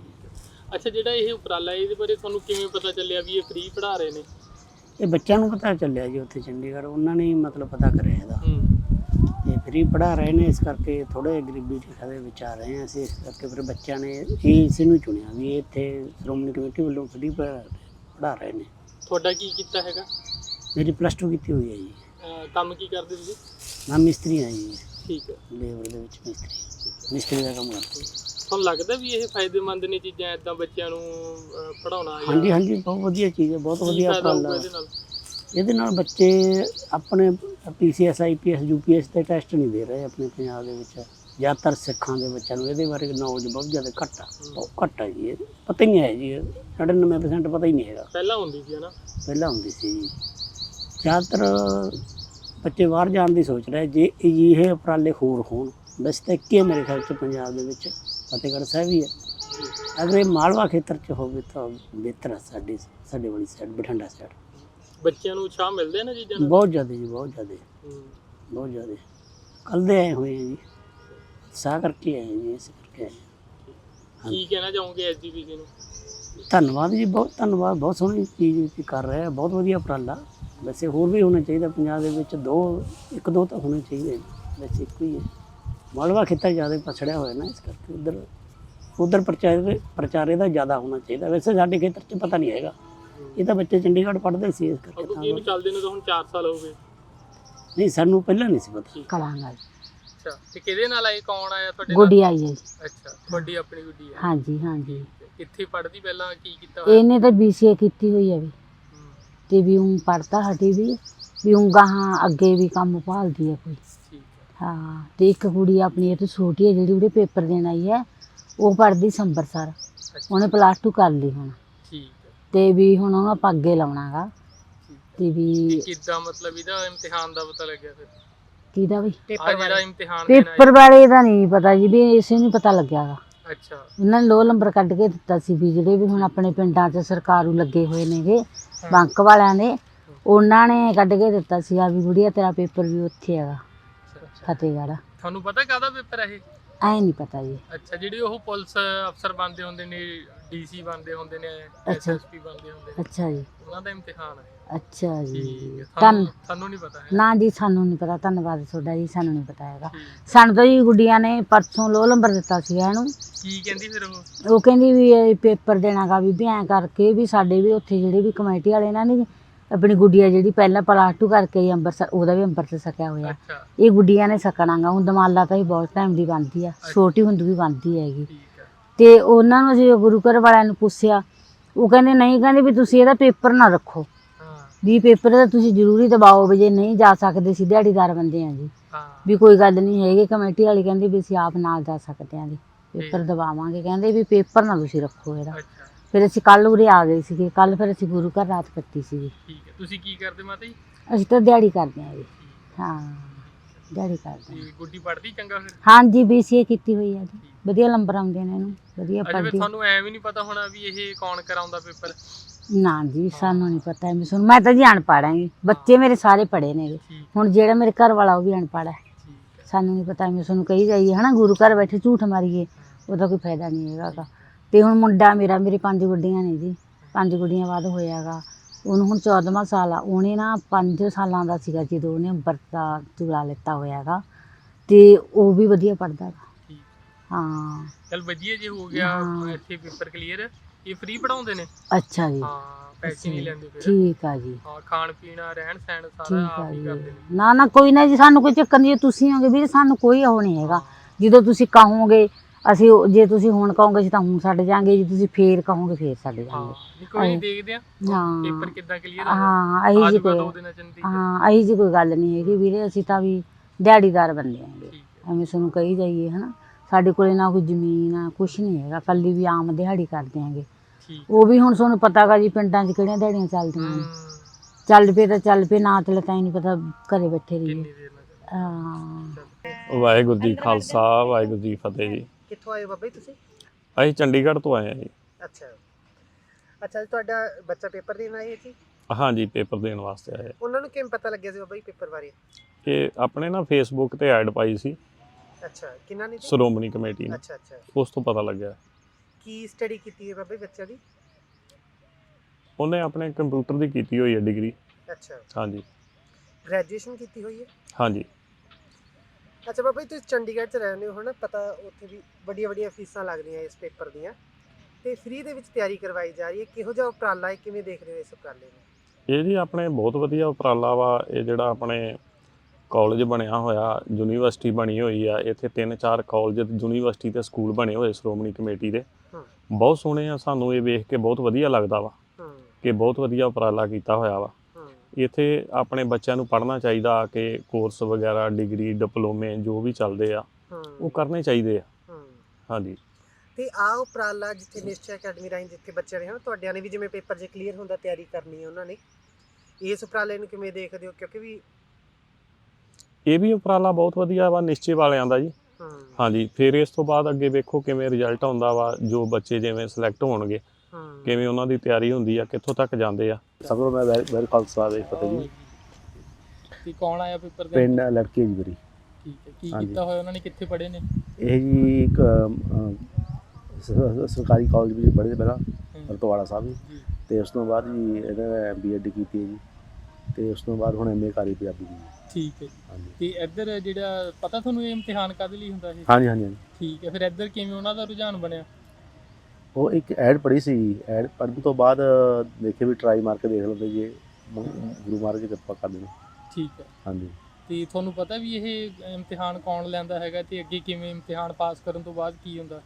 Speaker 2: ਅੱਛਾ ਜਿਹੜਾ ਇਹ ਉਪਰਾਲਾ ਹੈ, ਇਹਦੇ ਬਾਰੇ ਤੁਹਾਨੂੰ ਕਿਵੇਂ ਪਤਾ ਚੱਲਿਆ ਵੀ ਇਹ ਫ੍ਰੀ ਪੜ੍ਹਾ ਰਹੇ ਨੇ?
Speaker 10: ਇਹ ਬੱਚਿਆਂ ਨੂੰ ਪਤਾ ਚੱਲਿਆ ਜੀ ਉੱਥੇ ਚੰਡੀਗੜ੍ਹ ਉਹਨਾਂ ਨੇ ਹੀ ਮਤਲਬ ਪਤਾ ਕਰਿਆ ਇਹਦਾ।
Speaker 2: ਹੂੰ।
Speaker 10: ਇਹ ਫ੍ਰੀ ਪੜ੍ਹਾ ਰਹੇ ਨੇ ਇਸ ਕਰਕੇ ਥੋੜੇ ਗਰੀਬੀ ਰੇਖਾ ਦੇ ਵਿੱਚ ਆ ਰਹੇ ਹਾਂ ਅਸੀਂ ਇਸ ਕਰਕੇ ਫਿਰ ਬੱਚਿਆਂ ਨੇ ਇਹ ਇਸੇ ਨੂੰ ਚੁਣਿਆ ਵੀ ਇਹ ਇੱਥੇ ਸ਼੍ਰੋਮਣੀ ਕਮੇਟੀ ਵੱਲੋਂ ਫ੍ਰੀ ਪੜ੍ਹਾ ਰਹੇ ਨੇ।
Speaker 2: ਤੁਹਾਡਾ ਕੀ ਕੀਤਾ ਹੈਗਾ?
Speaker 10: ਮੇਰੀ ਪਲੱਸ 2 ਕੀਤੀ ਹੋਈ ਹੈ ਜੀ।
Speaker 2: ਅਹ ਕੰਮ ਕੀ ਕਰਦੇ ਤੁਸੀਂ?
Speaker 10: ਮੈਂ ਮਿਸਤਰੀ ਹਾਂ ਜੀ।
Speaker 2: ਠੀਕ ਹੈ।
Speaker 10: ਲੇਬਰ ਦੇ ਵਿੱਚ ਮਿਸਤਰੀ ਮਿਸਤਰੀ ਦਾ ਕੰਮ ਕਰਦਾ।
Speaker 2: ਤੁਹਾਨੂੰ ਲੱਗਦਾ ਵੀ ਇਹ ਫਾਇਦੇਮੰਦ ਨੇ ਚੀਜ਼ਾਂ ਇਦਾਂ ਬੱਚਿਆਂ ਨੂੰ ਜਾਂ
Speaker 10: ਹਾਂਜੀ ਹਾਂਜੀ ਬਹੁਤ ਵਧੀਆ ਚੀਜ਼ ਹੈ ਬਹੁਤ ਵਧੀਆ
Speaker 2: ਫਾਇਦਾ ਹੋਊਗਾ ਇਹਦੇ ਨਾਲ।
Speaker 10: ਇਹਦੇ ਨਾਲ ਬੱਚੇ ਆਪਣੇ ਪੀਸੀਐਸ ਆਈਪੀਐਸ ਯੂਪੀਐਸ ਦੇ ਟੈਸਟ ਨਹੀਂ ਦੇ ਰਹੇ ਆਪਣੇ ਪੰਜਾਬ ਦੇ ਵਿੱਚ। ਜ਼ਿਆਦਾਤਰ ਸਿੱਖਾਂ ਦੇ ਬੱਚਿਆਂ ਨੂੰ ਇਹਦੇ ਬਾਰੇ ਨੌਲੇਜ ਬਹੁਤ ਜ਼ਿਆਦਾ ਘੱਟ ਆ। ਬਹੁਤ ਘੱਟ ਆ ਜੀ ਇਹ ਪਤਾ ਹੀ ਨਹੀਂ ਹੈ ਜੀ ਇਹ 99% ਪਤਾ ਹੀ ਨਹੀਂ ਹੈਗਾ।
Speaker 2: ਪਹਿਲਾਂ ਹੁੰਦੀ ਸੀ ਹਨਾ
Speaker 10: ਪਹਿਲਾਂ ਹੁੰਦੀ ਸੀ ਜੀ। ਜ਼ਿਆਦਾਤਰ ਬੱਚੇ ਬਾਹਰ ਜਾਣ ਦੀ ਸੋਚ ਰਹੇ ਜੇ ਇਹ ਉਪਰਾਲੇ ਹੋਰ ਹੋਣ ਵੈਸੇ ਤਾਂ ਇੱਕ ਹੀ ਹੈ ਮੇਰੇ ਖਿਆਲ ਚ ਪੰਜਾਬ ਦੇ ਵਿੱਚ ਫਤਿਹਗੜ੍ਹ ਸਾਹਿਬ ਹੀ ਹੈ ਅਗਰ ਇਹ ਮਾਲਵਾ ਖੇਤਰ ਚ ਹੋਵੇ ਤਾਂ ਬਿਹਤਰ ਹੈ ਸਾਡੀ ਸਾਡੇ ਵਾਲੀ ਸਾਈਡ ਬਠਿੰਡਾ ਸਾਈਡ
Speaker 2: ਬੱਚਿਆਂ ਨੂੰ ਉਤਸ਼ਾਹ ਮਿਲਦੇ ਨੇ ਚੀਜ਼ਾਂ ਨਾਲ?
Speaker 10: ਬਹੁਤ ਜ਼ਿਆਦਾ ਜੀ ਬਹੁਤ ਜ਼ਿਆਦਾ।
Speaker 2: ਹੂੰ।
Speaker 10: ਬਹੁਤ ਜ਼ਿਆਦਾ। ਕੱਲ੍ਹ ਦੇ ਆਏ ਹੋਏ ਆ ਜੀ। ਸਾਹ ਕਰਕੇ ਆਏ ਜੀ ਇਸ ਕਰਕੇ ਆਏ ਹਾਂ।
Speaker 2: ਕੀ ਕਹਿਣਾ ਚਾਹੋਗੇ ਐਸਜੀਪੀਸੀ ਨੂੰ?
Speaker 10: ਧੰਨਵਾਦ ਜੀ ਬਹੁਤ ਧੰਨਵਾਦ ਬਹੁਤ ਸੋਹਣੀ ਚੀਜ਼ ਤੁਸੀਂ ਕਰ ਰਹੇ ਆ ਬਹੁਤ ਵਧੀਆ ਉਪਰਾਲਾ। ਵੈਸੇ ਹੋਰ ਵੀ ਹੋਣਾ ਚਾਹੀਦਾ ਪੰਜਾਬ ਦੇ ਵਿੱਚ ਦੋ ਇੱਕ ਦੋ ਤਾਂ ਹੋਣੇ ਚਾਹੀਦੇ ਵੈਸੇ ਇੱਕੋ ਹੀ ਹੈ ਮਾਲਵਾ ਖੇਤਰ ਜ਼ਿਆਦਾ ਪਛੜਿਆ ਹੋਇਆ ਨਾ ਇਸ ਕਰਕੇ ਉਧਰ ਉਧਰ ਪ੍ਰਚਾਰ ਪ੍ਰਚਾਰੇ ਦਾ ਜ਼ਿਆਦਾ ਹੋਣਾ ਚਾਹੀਦਾ। ਵੈਸੇ ਸਾਡੇ ਖੇਤਰ 'ਚ ਪਤਾ ਨਹੀਂ ਹੈਗਾ। ਇਹ ਤਾਂ ਬੱਚੇ ਚੰਡੀਗੜ੍ਹ ਪੜ੍ਹਦੇ ਸੀ ਇਸ ਕਰਕੇ ਤਾਂ
Speaker 2: ਕੀ ਇਹਨੂੰ ਚੱਲਦੇ ਨੂੰ ਤਾਂ ਹੁਣ 4 ਸਾਲ ਹੋ ਗਏ।
Speaker 10: ਨਹੀਂ ਸਾਨੂੰ ਪਹਿਲਾਂ ਨਹੀਂ ਸੀ ਪਤਾ।
Speaker 11: ਕਲਾਂਗਾ
Speaker 2: ਅੱਛਾ ਤੇ ਕਿਹਦੇ ਨਾਲ ਆਏ? ਕੌਣ ਆਇਆ ਤੁਹਾਡੇ ਨਾਲ?
Speaker 11: ਗੁੱਡੀ ਆਈ ਹੈ ਜੀ।
Speaker 2: ਅੱਛਾ ਤੁਹਾਡੀ ਆਪਣੀ ਗੁੱਡੀ ਹੈ।
Speaker 11: ਹਾਂਜੀ ਹਾਂਜੀ।
Speaker 2: ਕਿੱਥੇ ਪੜ੍ਹਦੀ ਪਹਿਲਾਂ ਕੀ ਕੀਤਾ ਹੋਇਆ?
Speaker 11: ਇਹਨੇ ਤਾਂ ਬੀਸੀਏ ਕੀਤੀ ਹੋਈ ਹੈ ਵੀ। ਤੇ ਵੀ ਉਹ ਪੜਤਾ ਹਟੀ ਵੀ ਵੀ ਉਹ ਗਾਹਾਂ ਅੱਗੇ ਵੀ ਕੰਮ ਭਾਲਦੀ ਹੈ ਕੋਈ।
Speaker 2: ਠੀਕ ਹੈ
Speaker 11: ਹਾਂ ਤੇ ਇੱਕ ਕੁੜੀ ਆਪਣੀ ਇਹ ਤੋਂ ਛੋਟੀ ਹੈ ਜਿਹੜੀ ਉਹਦੇ ਪੇਪਰ ਦੇਣ ਆਈ ਹੈ ਉਹ ਪੜਦੀ ਸੰਬਰਸਰ ਉਹਨੇ ਪਲੱਸ 2 ਕਰ ਲਈ ਹੁਣ।
Speaker 2: ਠੀਕ ਹੈ
Speaker 11: ਤੇ ਵੀ ਹੁਣ ਉਹਨੂੰ ਆਪਾਂ ਅੱਗੇ ਲਾਉਣਾਗਾ। ਤੇ ਵੀ
Speaker 2: ਕਿੱਦਾਂ ਮਤਲਬ ਇਹਦਾ ਇਮਤਿਹਾਨ ਦਾ ਪਤਾ ਲੱਗਿਆ ਫਿਰ?
Speaker 11: ਕਿਹਦਾ ਵੀ?
Speaker 2: ਆ ਜਿਹੜਾ ਇਮਤਿਹਾਨ ਦੇਣਾ
Speaker 11: ਪੇਪਰ ਬਾਰੇ ਦਾ ਨਹੀਂ ਪਤਾ ਜੀ ਵੀ ਇਸੇ ਨੂੰ ਪਤਾ ਲੱਗਿਆਗਾ।
Speaker 2: ਅੱਛਾ।
Speaker 11: ਉਹਨਾਂ ਨੇ ਲੋ ਨੰਬਰ ਕੱਢ ਕੇ ਦਿੱਤਾ ਸੀ ਵੀ ਜਿਹੜੇ ਵੀ ਹੁਣ ਆਪਣੇ ਪਿੰਡਾਂ 'ਚ ਸਰਕਾਰੂ ਲੱਗੇ ਹੋਏ ਨੇਗੇ ਬੈਂਕ ਵਾਲਿਆਂ ਨੇ ਉਹਨਾਂ ਨੇ ਕੱਢ ਕੇ ਦਿੱਤਾ ਸੀਗਾ ਵੀ ਗੁੜੀਆ ਤੇਰਾ ਪੇਪਰ ਵੀ ਉੱਥੇ ਹੈਗਾ। ਫਤਿਹਗੜ੍ਹ।
Speaker 2: ਤੁਹਾਨੂੰ ਪਤਾ ਕਾਹਦਾ ਪੇਪਰ ਹੈ ਇਹ?
Speaker 11: ਐ ਨਹੀਂ ਪਤਾ ਜੀ।
Speaker 2: ਅੱਛਾ ਜਿਹੜੀ ਉਹ ਪੁਲਿਸ ਅਫਸਰ ਬਣਦੇ ਹੁੰਦੇ ਨੇ ਡੀਸੀ ਬਣਦੇ ਹੁੰਦੇ ਨੇ ਐਸਐਸਪੀ ਬਣਦੇ ਹੁੰਦੇ ਨੇ।
Speaker 11: ਅੱਛਾ ਜੀ।
Speaker 2: ਉਹਨਾਂ ਦਾ ਇਮਤਿਹਾਨ ਹੈ।
Speaker 11: ਅੱਛਾ
Speaker 2: ਠੀਕ
Speaker 11: ਜੀ
Speaker 2: ਹੈ।
Speaker 11: ਧੰਨ
Speaker 2: ਤੁਹਾਨੂੰ ਤੁਹਾਨੂੰ ਨਹੀਂ ਪਤਾ ਹੈ
Speaker 11: ਨਾ ਜੀ ਸਾਨੂੰ ਨਹੀਂ ਪਤਾ। ਧੰਨਵਾਦ ਤੁਹਾਡਾ ਜੀ ਸਾਨੂੰ ਨਹੀਂ ਪਤਾ ਹੈਗਾ।
Speaker 2: ਠੀਕ।
Speaker 11: ਸਾਨੂੰ ਤਾਂ ਜੀ ਗੁੱਡੀਆਂ ਨੇ ਪਰਸੋਂ ਲੋ ਨੰਬਰ ਦਿੱਤਾ ਸੀਗਾ ਇਹਨੂੰ।
Speaker 2: ਕੀ ਕਹਿੰਦੀ ਫਿਰ ਉਹ?
Speaker 11: ਉਹ ਕਹਿੰਦੀ ਵੀ ਇਹ ਪੇਪਰ ਦੇਣਾਗਾ ਵੀ ਐਂ ਕਰਕੇ ਵੀ ਸਾਡੇ ਵੀ ਉੱਥੇ ਜਿਹੜੇ ਵੀ ਕਮੇਟੀ ਵਾਲੇ ਇਹਨਾਂ ਨੇ ਆਪਣੀ ਗੁੱਡੀਆ ਜਿਹੜੀ ਪਹਿਲਾਂ ਪਲੱਸ ਟੂ ਕਰਕੇ ਹੀ ਅੰਮ੍ਰਿਤਸਰ ਉਹਦਾ ਵੀ ਅੰਮ੍ਰਿਤਸਰ ਸਕਿਆ ਹੋਇਆ।
Speaker 2: ਅੱਛਾ।
Speaker 11: ਇਹ ਗੁੱਡੀਆਂ ਨੇ ਸਕਣਾਗਾ ਉਹ ਦਮਾਲਾ ਤਾਂ ਹੀ ਬਹੁਤ ਟਾਈਮ ਦੀ ਬਣਦੀ ਆ। ਛੋਟੀ ਹੁੰਦੀ ਵੀ ਬਣਦੀ ਹੈਗੀ।
Speaker 2: ਠੀਕ ਹੈ।
Speaker 11: ਤੇ ਉਹਨਾਂ ਨੂੰ ਅਸੀਂ ਗੁਰੂ ਘਰ ਵਾਲਿਆਂ ਨੂੰ ਪੁੱਛਿਆ ਉਹ ਕਹਿੰਦੇ ਨਹੀਂ ਕਹਿੰਦੇ ਵੀ ਤੁਸੀਂ ਇਹਦਾ ਪੇਪਰ ਨਾ ਰੱਖੋ।
Speaker 2: ਹਾਂ
Speaker 11: ਵੀ ਪੇਪਰ ਤਾਂ ਤੁਸੀਂ ਜ਼ਰੂਰੀ ਦਬਾਓ ਵੀ ਜੇ ਨਹੀਂ ਜਾ ਸਕਦੇ ਸੀ ਦਿਹਾੜੀਦਾਰ ਬੰਦੇ ਆ ਜੀ।
Speaker 2: ਹਾਂ।
Speaker 11: ਵੀ ਕੋਈ ਗੱਲ ਨਹੀਂ ਹੈਗੀ ਕਮੇਟੀ ਵਾਲੀ ਕਹਿੰਦੀ ਵੀ ਅਸੀਂ ਆਪ ਨਾਲ ਜਾ ਸਕਦੇ ਹਾਂ ਜੀ। ਪੇਪਰ ਦਬਾਵਾਂਗੇ ਕਹਿੰਦੇ ਵੀ ਪੇਪਰ ਨਾ ਤੁਸੀਂ ਰੱਖੋ ਇਹਦਾ।
Speaker 2: ਅੱਛਾ।
Speaker 11: ਫਿਰ ਅਸੀਂ ਕੱਲ ਉਰੇ ਆ ਗਏ ਸੀਗੇ ਕੱਲ ਫਿਰ ਅਸੀਂ ਗੁਰੂ ਘਰ ਰਾਤ ਕੱਟੀ ਸੀਗੀ।
Speaker 2: ਠੀਕ ਹੈ ਤੁਸੀਂ ਕੀ ਕਰਦੇ ਮਾਤਾ ਜੀ?
Speaker 11: ਅਸੀਂ ਤਾਂ ਦਿਹਾੜੀ ਕਰਦੇ ਹਾਂ ਜੀ। ਹਾਂ। ਦਿਹਾੜੀ ਕਰਦੇ ਹਾਂ
Speaker 2: ਤੇ ਗੁੱਡੀ ਪੜਦੀ ਚੰਗਾ ਫਿਰ?
Speaker 11: ਹਾਂਜੀ ਬੀਸੀਏ ਕੀਤੀ ਹੋਈ ਹੈ ਜੀ। ਵਧੀਆ ਨੰਬਰ ਆਉਂਦੇ ਨੇ ਇਹਨੂੰ ਵਧੀਆ
Speaker 2: ਅੱਛਾ ਫਿਰ
Speaker 11: ਪੜ੍ਹਦੀ।
Speaker 2: ਤੁਹਾਨੂੰ ਐ ਵੀ ਨਹੀਂ ਪਤਾ ਹੋਣਾ ਵੀ ਇਹ ਕੌਣ ਕਰਾਉਂਦਾ ਪੇਪਰ।
Speaker 11: ਨਾ ਜੀ ਸਾਨੂੰ ਨਹੀਂ ਪਤਾ ਐਵੇਂ ਸੁਣ ਮੈਂ ਤਾਂ ਜੀ ਅਨਪੜ੍ਹ ਹਾਂ ਜੀ। ਬੱਚੇ ਮੇਰੇ ਸਾਰੇ ਪੜ੍ਹੇ ਨੇ ਹੁਣ ਜਿਹੜਾ ਮੇਰੇ ਘਰ ਵਾਲਾ ਉਹ ਵੀ ਅਨਪੜ੍ਹ ਹੈ ਸਾਨੂੰ ਨਹੀਂ ਪਤਾ ਐਵੇਂ ਸਾਨੂੰ ਕਹੀ ਜਾਈਏ ਹਨਾ ਗੁਰੂ ਘਰ ਬੈਠੇ ਝੂਠ ਮਾਰੀਏ ਉਹਦਾ ਕੋਈ ਫਾਇਦਾ ਨਹੀਂ ਹੈਗਾ ਗਾ। ਤੇ ਹੁਣ ਮੁੰਡਾ ਮੇਰਾ ਮੇਰੇ ਪੰਜ ਗੁੱਡੀਆਂ ਨੇ ਜੀ। ਪੰਜ ਗੁੱਡੀਆਂ ਬਾਅਦ ਹੋਇਆਗਾ ਉਹਨੂੰ ਹੁਣ 14ਵਾਂ ਸਾਲ ਆ। ਉਹਨੇ ਨਾ 5 ਸਾਲਾਂ ਦਾ ਸੀਗਾ ਜਦੋਂ ਉਹਨੇ ਦਾ ਚੂਲਾ ਲਿੱਤਾ ਹੋਇਆਗਾ ਤੇ ਉਹ ਵੀ ਵਧੀਆ ਪੜਦਾ ਹਾਂ।
Speaker 2: ਚਲ ਵਧੀਆ ਜੇ ਹੋ ਗਿਆ
Speaker 11: ਹਾਂ।
Speaker 2: ਇੱਥੇ ਪੇਪਰ ਕਲੀਅਰ। ਇਹ ਫ੍ਰੀ ਪੜਾਉਂਦੇ ਨੇ?
Speaker 11: ਅੱਛਾ ਜੀ।
Speaker 2: ਹਾਂ ਪੈਸੇ ਨਹੀਂ ਲੈਂਦੇ ਫਿਰ।
Speaker 11: ਠੀਕ ਆ ਜੀ।
Speaker 2: ਹਾਂ ਖਾਣ ਪੀਣਾ ਰਹਿਣ ਸਹਿਣ ਸਾਰਾ
Speaker 11: ਠੀਕ
Speaker 2: ਆਪ
Speaker 11: ਆ
Speaker 2: ਹੀ
Speaker 11: ਜੀ।
Speaker 2: ਕਰਦੇ ਨੇ।
Speaker 11: ਨਾ ਨਾ ਕੋਈ ਨਾ ਜੀ ਸਾਨੂੰ ਕੋਈ ਚੱਕਰ ਨਹੀਂ ਜੇ ਤੁਸੀਂ ਹੋਗੇ ਵੀਰ ਸਾਨੂੰ ਕੋਈ ਉਹ ਨਹੀਂ ਹੈਗਾ। ਜਦੋਂ ਤੁਸੀਂ ਕਹੋਗੇ ਅਸੀਂ ਉਹ- ਜੇ ਤੁਸੀਂ ਹੁਣ ਕਹੋਗੇ ਅਸੀਂ ਤਾਂ ਹੁਣ ਛੱਡ ਜਾਾਂਗੇ ਜੇ ਤੁਸੀਂ ਫੇਰ ਕਹੋਗੇ ਫੇਰ ਛੱਡ
Speaker 2: ਹਾਂ
Speaker 11: ਜਾਾਂਗੇ।
Speaker 2: ਨਹੀਂ ਕੋਈ ਨਹੀਂ ਦੇਖਦੇ ਆ
Speaker 11: ਹਾਂ।
Speaker 2: ਪੇਪਰ ਕਿੱਦਾਂ ਕਲੀਅਰ
Speaker 11: ਹਾਂ ਅਹੀ ਜੀ
Speaker 2: ਆਜੂਗਾ
Speaker 11: ਕੋਈ
Speaker 2: ਦੋ ਦਿਨਾਂ ਚ ਨਤੀਜਾ
Speaker 11: ਹਾਂ ਅਹੀ ਜੀ ਕੋਈ ਗੱਲ ਨਹੀਂ ਹੈਗੀ ਵੀਰੇ ਅਸੀਂ ਤਾਂ ਵੀ ਦਿਹਾੜੀਦਾਰ ਬੰਦੇ ਆਂਗੇ
Speaker 2: ਠੀਕ ਹੈ।
Speaker 11: ਐਵੇਂ ਸਾਨੂੰ ਕਹੀ ਜਾਈਏ ਹਨਾ। ਸਾਡੇ ਕੋਲੇ ਨਾ ਕੋਈ ਜ਼ਮੀਨ ਆ ਕੁਛ ਨਹੀਂ ਹੈਗਾ ਕੱਲੀ ਵੀ ਆਮ ਦਿਹਾੜੀ ਕਰਦੇ ਆਂਗੇ ਉਹ ਵੀ ਹੁਣ ਤੁਹਾਨੂੰ ਪਤਾਗਾ ਜੀ ਪਿੰਡਾਂ 'ਚ ਕਿਹੜੀਆਂ ਦਿਹਾੜੀਆਂ ਚੱਲਦੀਆਂ ਨੇ। ਚੱਲ ਪਏ ਤਾਂ ਚੱਲ ਪਏ ਨਾ ਚੱਲੇ ਤਾਂ ਹੀ ਨਹੀਂ ਪਤਾ ਘਰੇ ਬੈਠੇ ਰਹੀਏ। ਹਾਂ।
Speaker 12: ਵਾਹਿਗੁਰੂ ਜੀ ਖਾਲਸਾ ਵਾਹਿਗੁਰੂ ਜੀ ਫਤਿਹ ਜੀ।
Speaker 6: ਕਿੱਥੋਂ ਆਏ ਬਾਬਾ ਜੀ ਤੁਸੀਂ?
Speaker 12: ਅਸੀਂ ਚੰਡੀਗੜ੍ਹ ਤੋਂ ਆਏ ਹਾਂ ਜੀ।
Speaker 6: ਅੱਛਾ। ਅੱਛਾ ਜੀ, ਤੁਹਾਡਾ ਬੱਚਾ ਪੇਪਰ ਦੇਣ ਆਇਆ ਸੀ?
Speaker 12: ਹਾਂਜੀ ਪੇਪਰ ਦੇਣ ਵਾਸਤੇ ਆਏ
Speaker 6: ਉਹਨਾਂ ਨੂੰ ਕਿਵੇਂ ਪਤਾ ਲੱਗਿਆ ਸੀ ਬਾਬਾ ਜੀ ਪੇਪਰ ਬਾਰੇ?
Speaker 12: ਇਹ ਆਪਣੇ ਨਾ ਫੇਸਬੁੱਕ ਤੇ ਐਡ ਪਾਈ ਸੀ।
Speaker 6: ਅੱਛਾ ਕਿੰਨਾ ਨੇ ਜੀ?
Speaker 12: ਸ਼੍ਰੋਮਣੀ ਕਮੇਟੀ ਨੇ।
Speaker 6: ਅੱਛਾ ਅੱਛਾ।
Speaker 12: ਉਸ ਤੋਂ ਪਤਾ ਲੱਗਿਆ।
Speaker 6: ਕੀ ਸਟੱਡੀ ਕੀਤੀ ਹੈ ਬਾਬਾ ਬੱਚਿਆਂ ਦੀ?
Speaker 12: ਉਹਨੇ ਆਪਣੇ ਕੰਪਿਊਟਰ ਦੀ ਕੀਤੀ ਹੋਈ ਹੈ ਡਿਗਰੀ
Speaker 6: ਅੱਛਾ।
Speaker 12: ਹਾਂਜੀ।
Speaker 6: ਗ੍ਰੈਜੂਏਸ਼ਨ ਕੀਤੀ ਹੋਈ ਹੈ?
Speaker 12: ਹਾਂਜੀ।
Speaker 6: ਅੱਛਾ ਬਾਬਾ ਜੀ ਤੁਸੀਂ ਚੰਡੀਗੜ੍ਹ 'ਚ ਰਹਿੰਦੇ ਹੋ ਹਨਾ? ਪਤਾ ਉੱਥੇ ਵੀ ਵੱਡੀਆਂ ਵੱਡੀਆਂ ਫੀਸਾਂ ਲੱਗਦੀਆਂ ਇਸ ਪੇਪਰ ਦੀਆਂ। ਤੇ ਫ੍ਰੀ ਦੇ ਵਿੱਚ ਤਿਆਰੀ ਕਰਵਾਈ ਜਾ ਰਹੀ ਹੈ। ਕਿਹੋ ਜਿਹਾ ਉਪਰਾਲਾ ਹੈ ਕਿਵੇਂ ਦੇਖ ਰਹੇ ਹੋ ਇਸ ਉਪਰਾਲੇ ਨੂੰ?
Speaker 12: ਇਹ ਜੀ ਆਪਣੇ ਬਹੁਤ ਵਧੀਆ ਉਪਰਾਲਾ ਵਾ। ਇਹ ਜਿਹੜਾ ਆਪਣੇ ਕਾਲਜ ਬਣਿਆ ਹੋਇਆ ਯੂਨੀਵਰਸਿਟੀ ਬਣੀ ਹੋਈ ਆ। ਇੱਥੇ ਤਿੰਨ ਚਾਰ ਕਾਲਜ ਯੂਨੀਵਰਸਿਟੀ ਤੇ ਸਕੂਲ ਬਣੇ ਹੋਏ ਸ਼੍ਰੋਮਣੀ ਕਮੇਟੀ ਦੇ। ਬਹੁਤ ਸੋਹਣੇ ਆ ਸਾਨੂੰ ਇਹ ਵੇਖ ਕੇ ਬਹੁਤ ਵਧੀਆ ਲੱਗਦਾ ਵਾ ਕਿ ਬਹੁਤ ਵਧੀਆ ਉਪਰਾਲਾ ਕੀਤਾ ਹੋਇਆ ਵਾ। ਇੱਥੇ ਆਪਣੇ ਬੱਚਿਆਂ ਨੂੰ ਪੜ੍ਹਨਾ ਚਾਹੀਦਾ ਕਿ ਕੋਰਸ ਵਗੈਰਾ ਡਿਗਰੀ ਡਿਪਲੋਮੇ ਜੋ ਵੀ ਚੱਲਦੇ ਆ ਉਹ ਕਰਨੇ ਚਾਹੀਦੇ ਆ। ਹਾਂਜੀ।
Speaker 6: ਤੇ ਆ ਉਪਰਾਲਾ ਜਿੱਥੇ ਨਿਸ਼ਚੈ ਅਕੈਡਮੀ ਰਾਹੀਂ ਜਿੱਥੇ ਬੱਚੇ ਰਹੇ ਹਨ ਤੁਹਾਡਿਆਂ ਨੇ ਵੀ ਜਿਵੇਂ ਪੇਪਰ ਜੇ ਕਲੀਅਰ ਹੁੰਦਾ ਤਿਆਰੀ ਕਰਨੀ ਹੈ ਉਹਨਾਂ ਨੇ ਇਸ ਉਪਰਾਲੇ ਨੂੰ ਕਿਵੇਂ ਦੇਖਦੇ ਹੋ? ਕਿਉਂਕਿ ਵੀ
Speaker 12: ਇਹ ਵੀ ਉਪਰਾਲਾ ਬਹੁਤ ਵਧੀਆ ਵਾ ਨਿਸ਼ਚੇ ਵਾਲਿਆਂ ਦਾ ਜੀ। ਹਾਂਜੀ ਫਿਰ ਇਸ ਤੋਂ ਬਾਅਦ ਅੱਗੇ ਵੇਖੋ ਕਿਵੇਂ ਰਿਜ਼ਲਟ ਆਉਂਦਾ ਵਾ ਜੋ ਬੱਚੇ ਜਿਵੇਂ ਸਿਲੈਕਟ ਹੋਣਗੇ ਕਿਵੇਂ ਉਹਨਾਂ ਦੀ ਤਿਆਰੀ ਹੁੰਦੀ ਆ ਕਿੱਥੋਂ ਤੱਕ ਜਾਂਦੇ ਆ।
Speaker 4: ਸਭ ਤੋਂ ਮੈਂ ਵੈਰੀ ਖਾਲਸਾ ਦੇ ਫਤਿਹ ਜੀ।
Speaker 2: ਤੇ ਕੌਣ ਆਇਆ ਪੇਪਰ ਦੇ
Speaker 4: ਪਿੰਡ ਲੜਕੀ ਜੀ ਮੇਰੀ।
Speaker 2: ਠੀਕ ਹੈ ਕੀ। ਕੀਤਾ ਹੋਇਆ ਉਹਨਾਂ ਨੇ ਕਿੱਥੇ ਪੜ੍ਹੇ ਨੇ?
Speaker 4: ਇਹ ਜੀ ਇੱਕ ਸਰਕਾਰੀ ਕਾਲਜ ਵਿੱਚ ਪੜ੍ਹੇ ਪਹਿਲਾਂ ਰਤਵਾੜਾ ਸਾਹਿਬ। ਜੀ। ਤੇ ਉਸ ਤੋਂ ਬਾਅਦ ਜੀ ਇਹਨਾਂ ਨੇ ਬੀਐਡ ਕੀਤੀ ਹੈ ਜੀ। ਤੇ ਉਸ ਤੋਂ ਬਾਅਦ ਹੁਣ ਐਮਏ ਕਰੀ ਪੰਜਾਬੀ ਦੀ। ਜੀ।
Speaker 2: ਠੀਕ ਹੈ ਜੀ।
Speaker 4: ਹਾਂਜੀ।
Speaker 2: ਤੇ ਇੱਧਰ ਜਿਹੜਾ ਪਤਾ ਤੁਹਾਨੂੰ ਇਹ ਇਮਤਿਹਾਨ ਕਾਹਦੇ ਲਈ ਹੁੰਦਾ ਇਹ?
Speaker 4: ਹਾਂਜੀ ਹਾਂਜੀ ਹਾਂਜੀ।
Speaker 2: ਠੀਕ ਹੈ ਫਿਰ ਇੱਧਰ ਕਿਵੇਂ ਉਹਨਾਂ ਦਾ ਰੁਝਾਨ ਬਣਿਆ?
Speaker 4: ਉਹ ਇੱਕ ਐਡ ਪੜ੍ਹੀ ਸੀ ਐਡ ਪੜ੍ਹਨ ਤੋਂ ਬਾਅਦ ਦੇਖੇ ਵੀ ਟਰਾਈ ਮਾਰ ਕੇ ਦੇਖ ਲੈਂਦੇ ਜੀ ਗੁਰੂ ਮਹਾਰਾਜ ਦੀ ਕਿਰਪਾ ਕਰ ਦੇਣ।
Speaker 2: ਠੀਕ ਹੈ।
Speaker 4: ਹਾਂਜੀ।
Speaker 2: ਤੇ ਤੁਹਾਨੂੰ ਪਤਾ ਵੀ ਇਹ ਇਮਤਿਹਾਨ ਕੌਣ ਲੈਂਦਾ ਹੈਗਾ ਤੇ ਅੱਗੇ ਕਿਵੇਂ ਇਮਤਿਹਾਨ ਪਾਸ ਕਰਨ ਤੋਂ ਬਾਅਦ ਕੀ ਹੁੰਦਾ?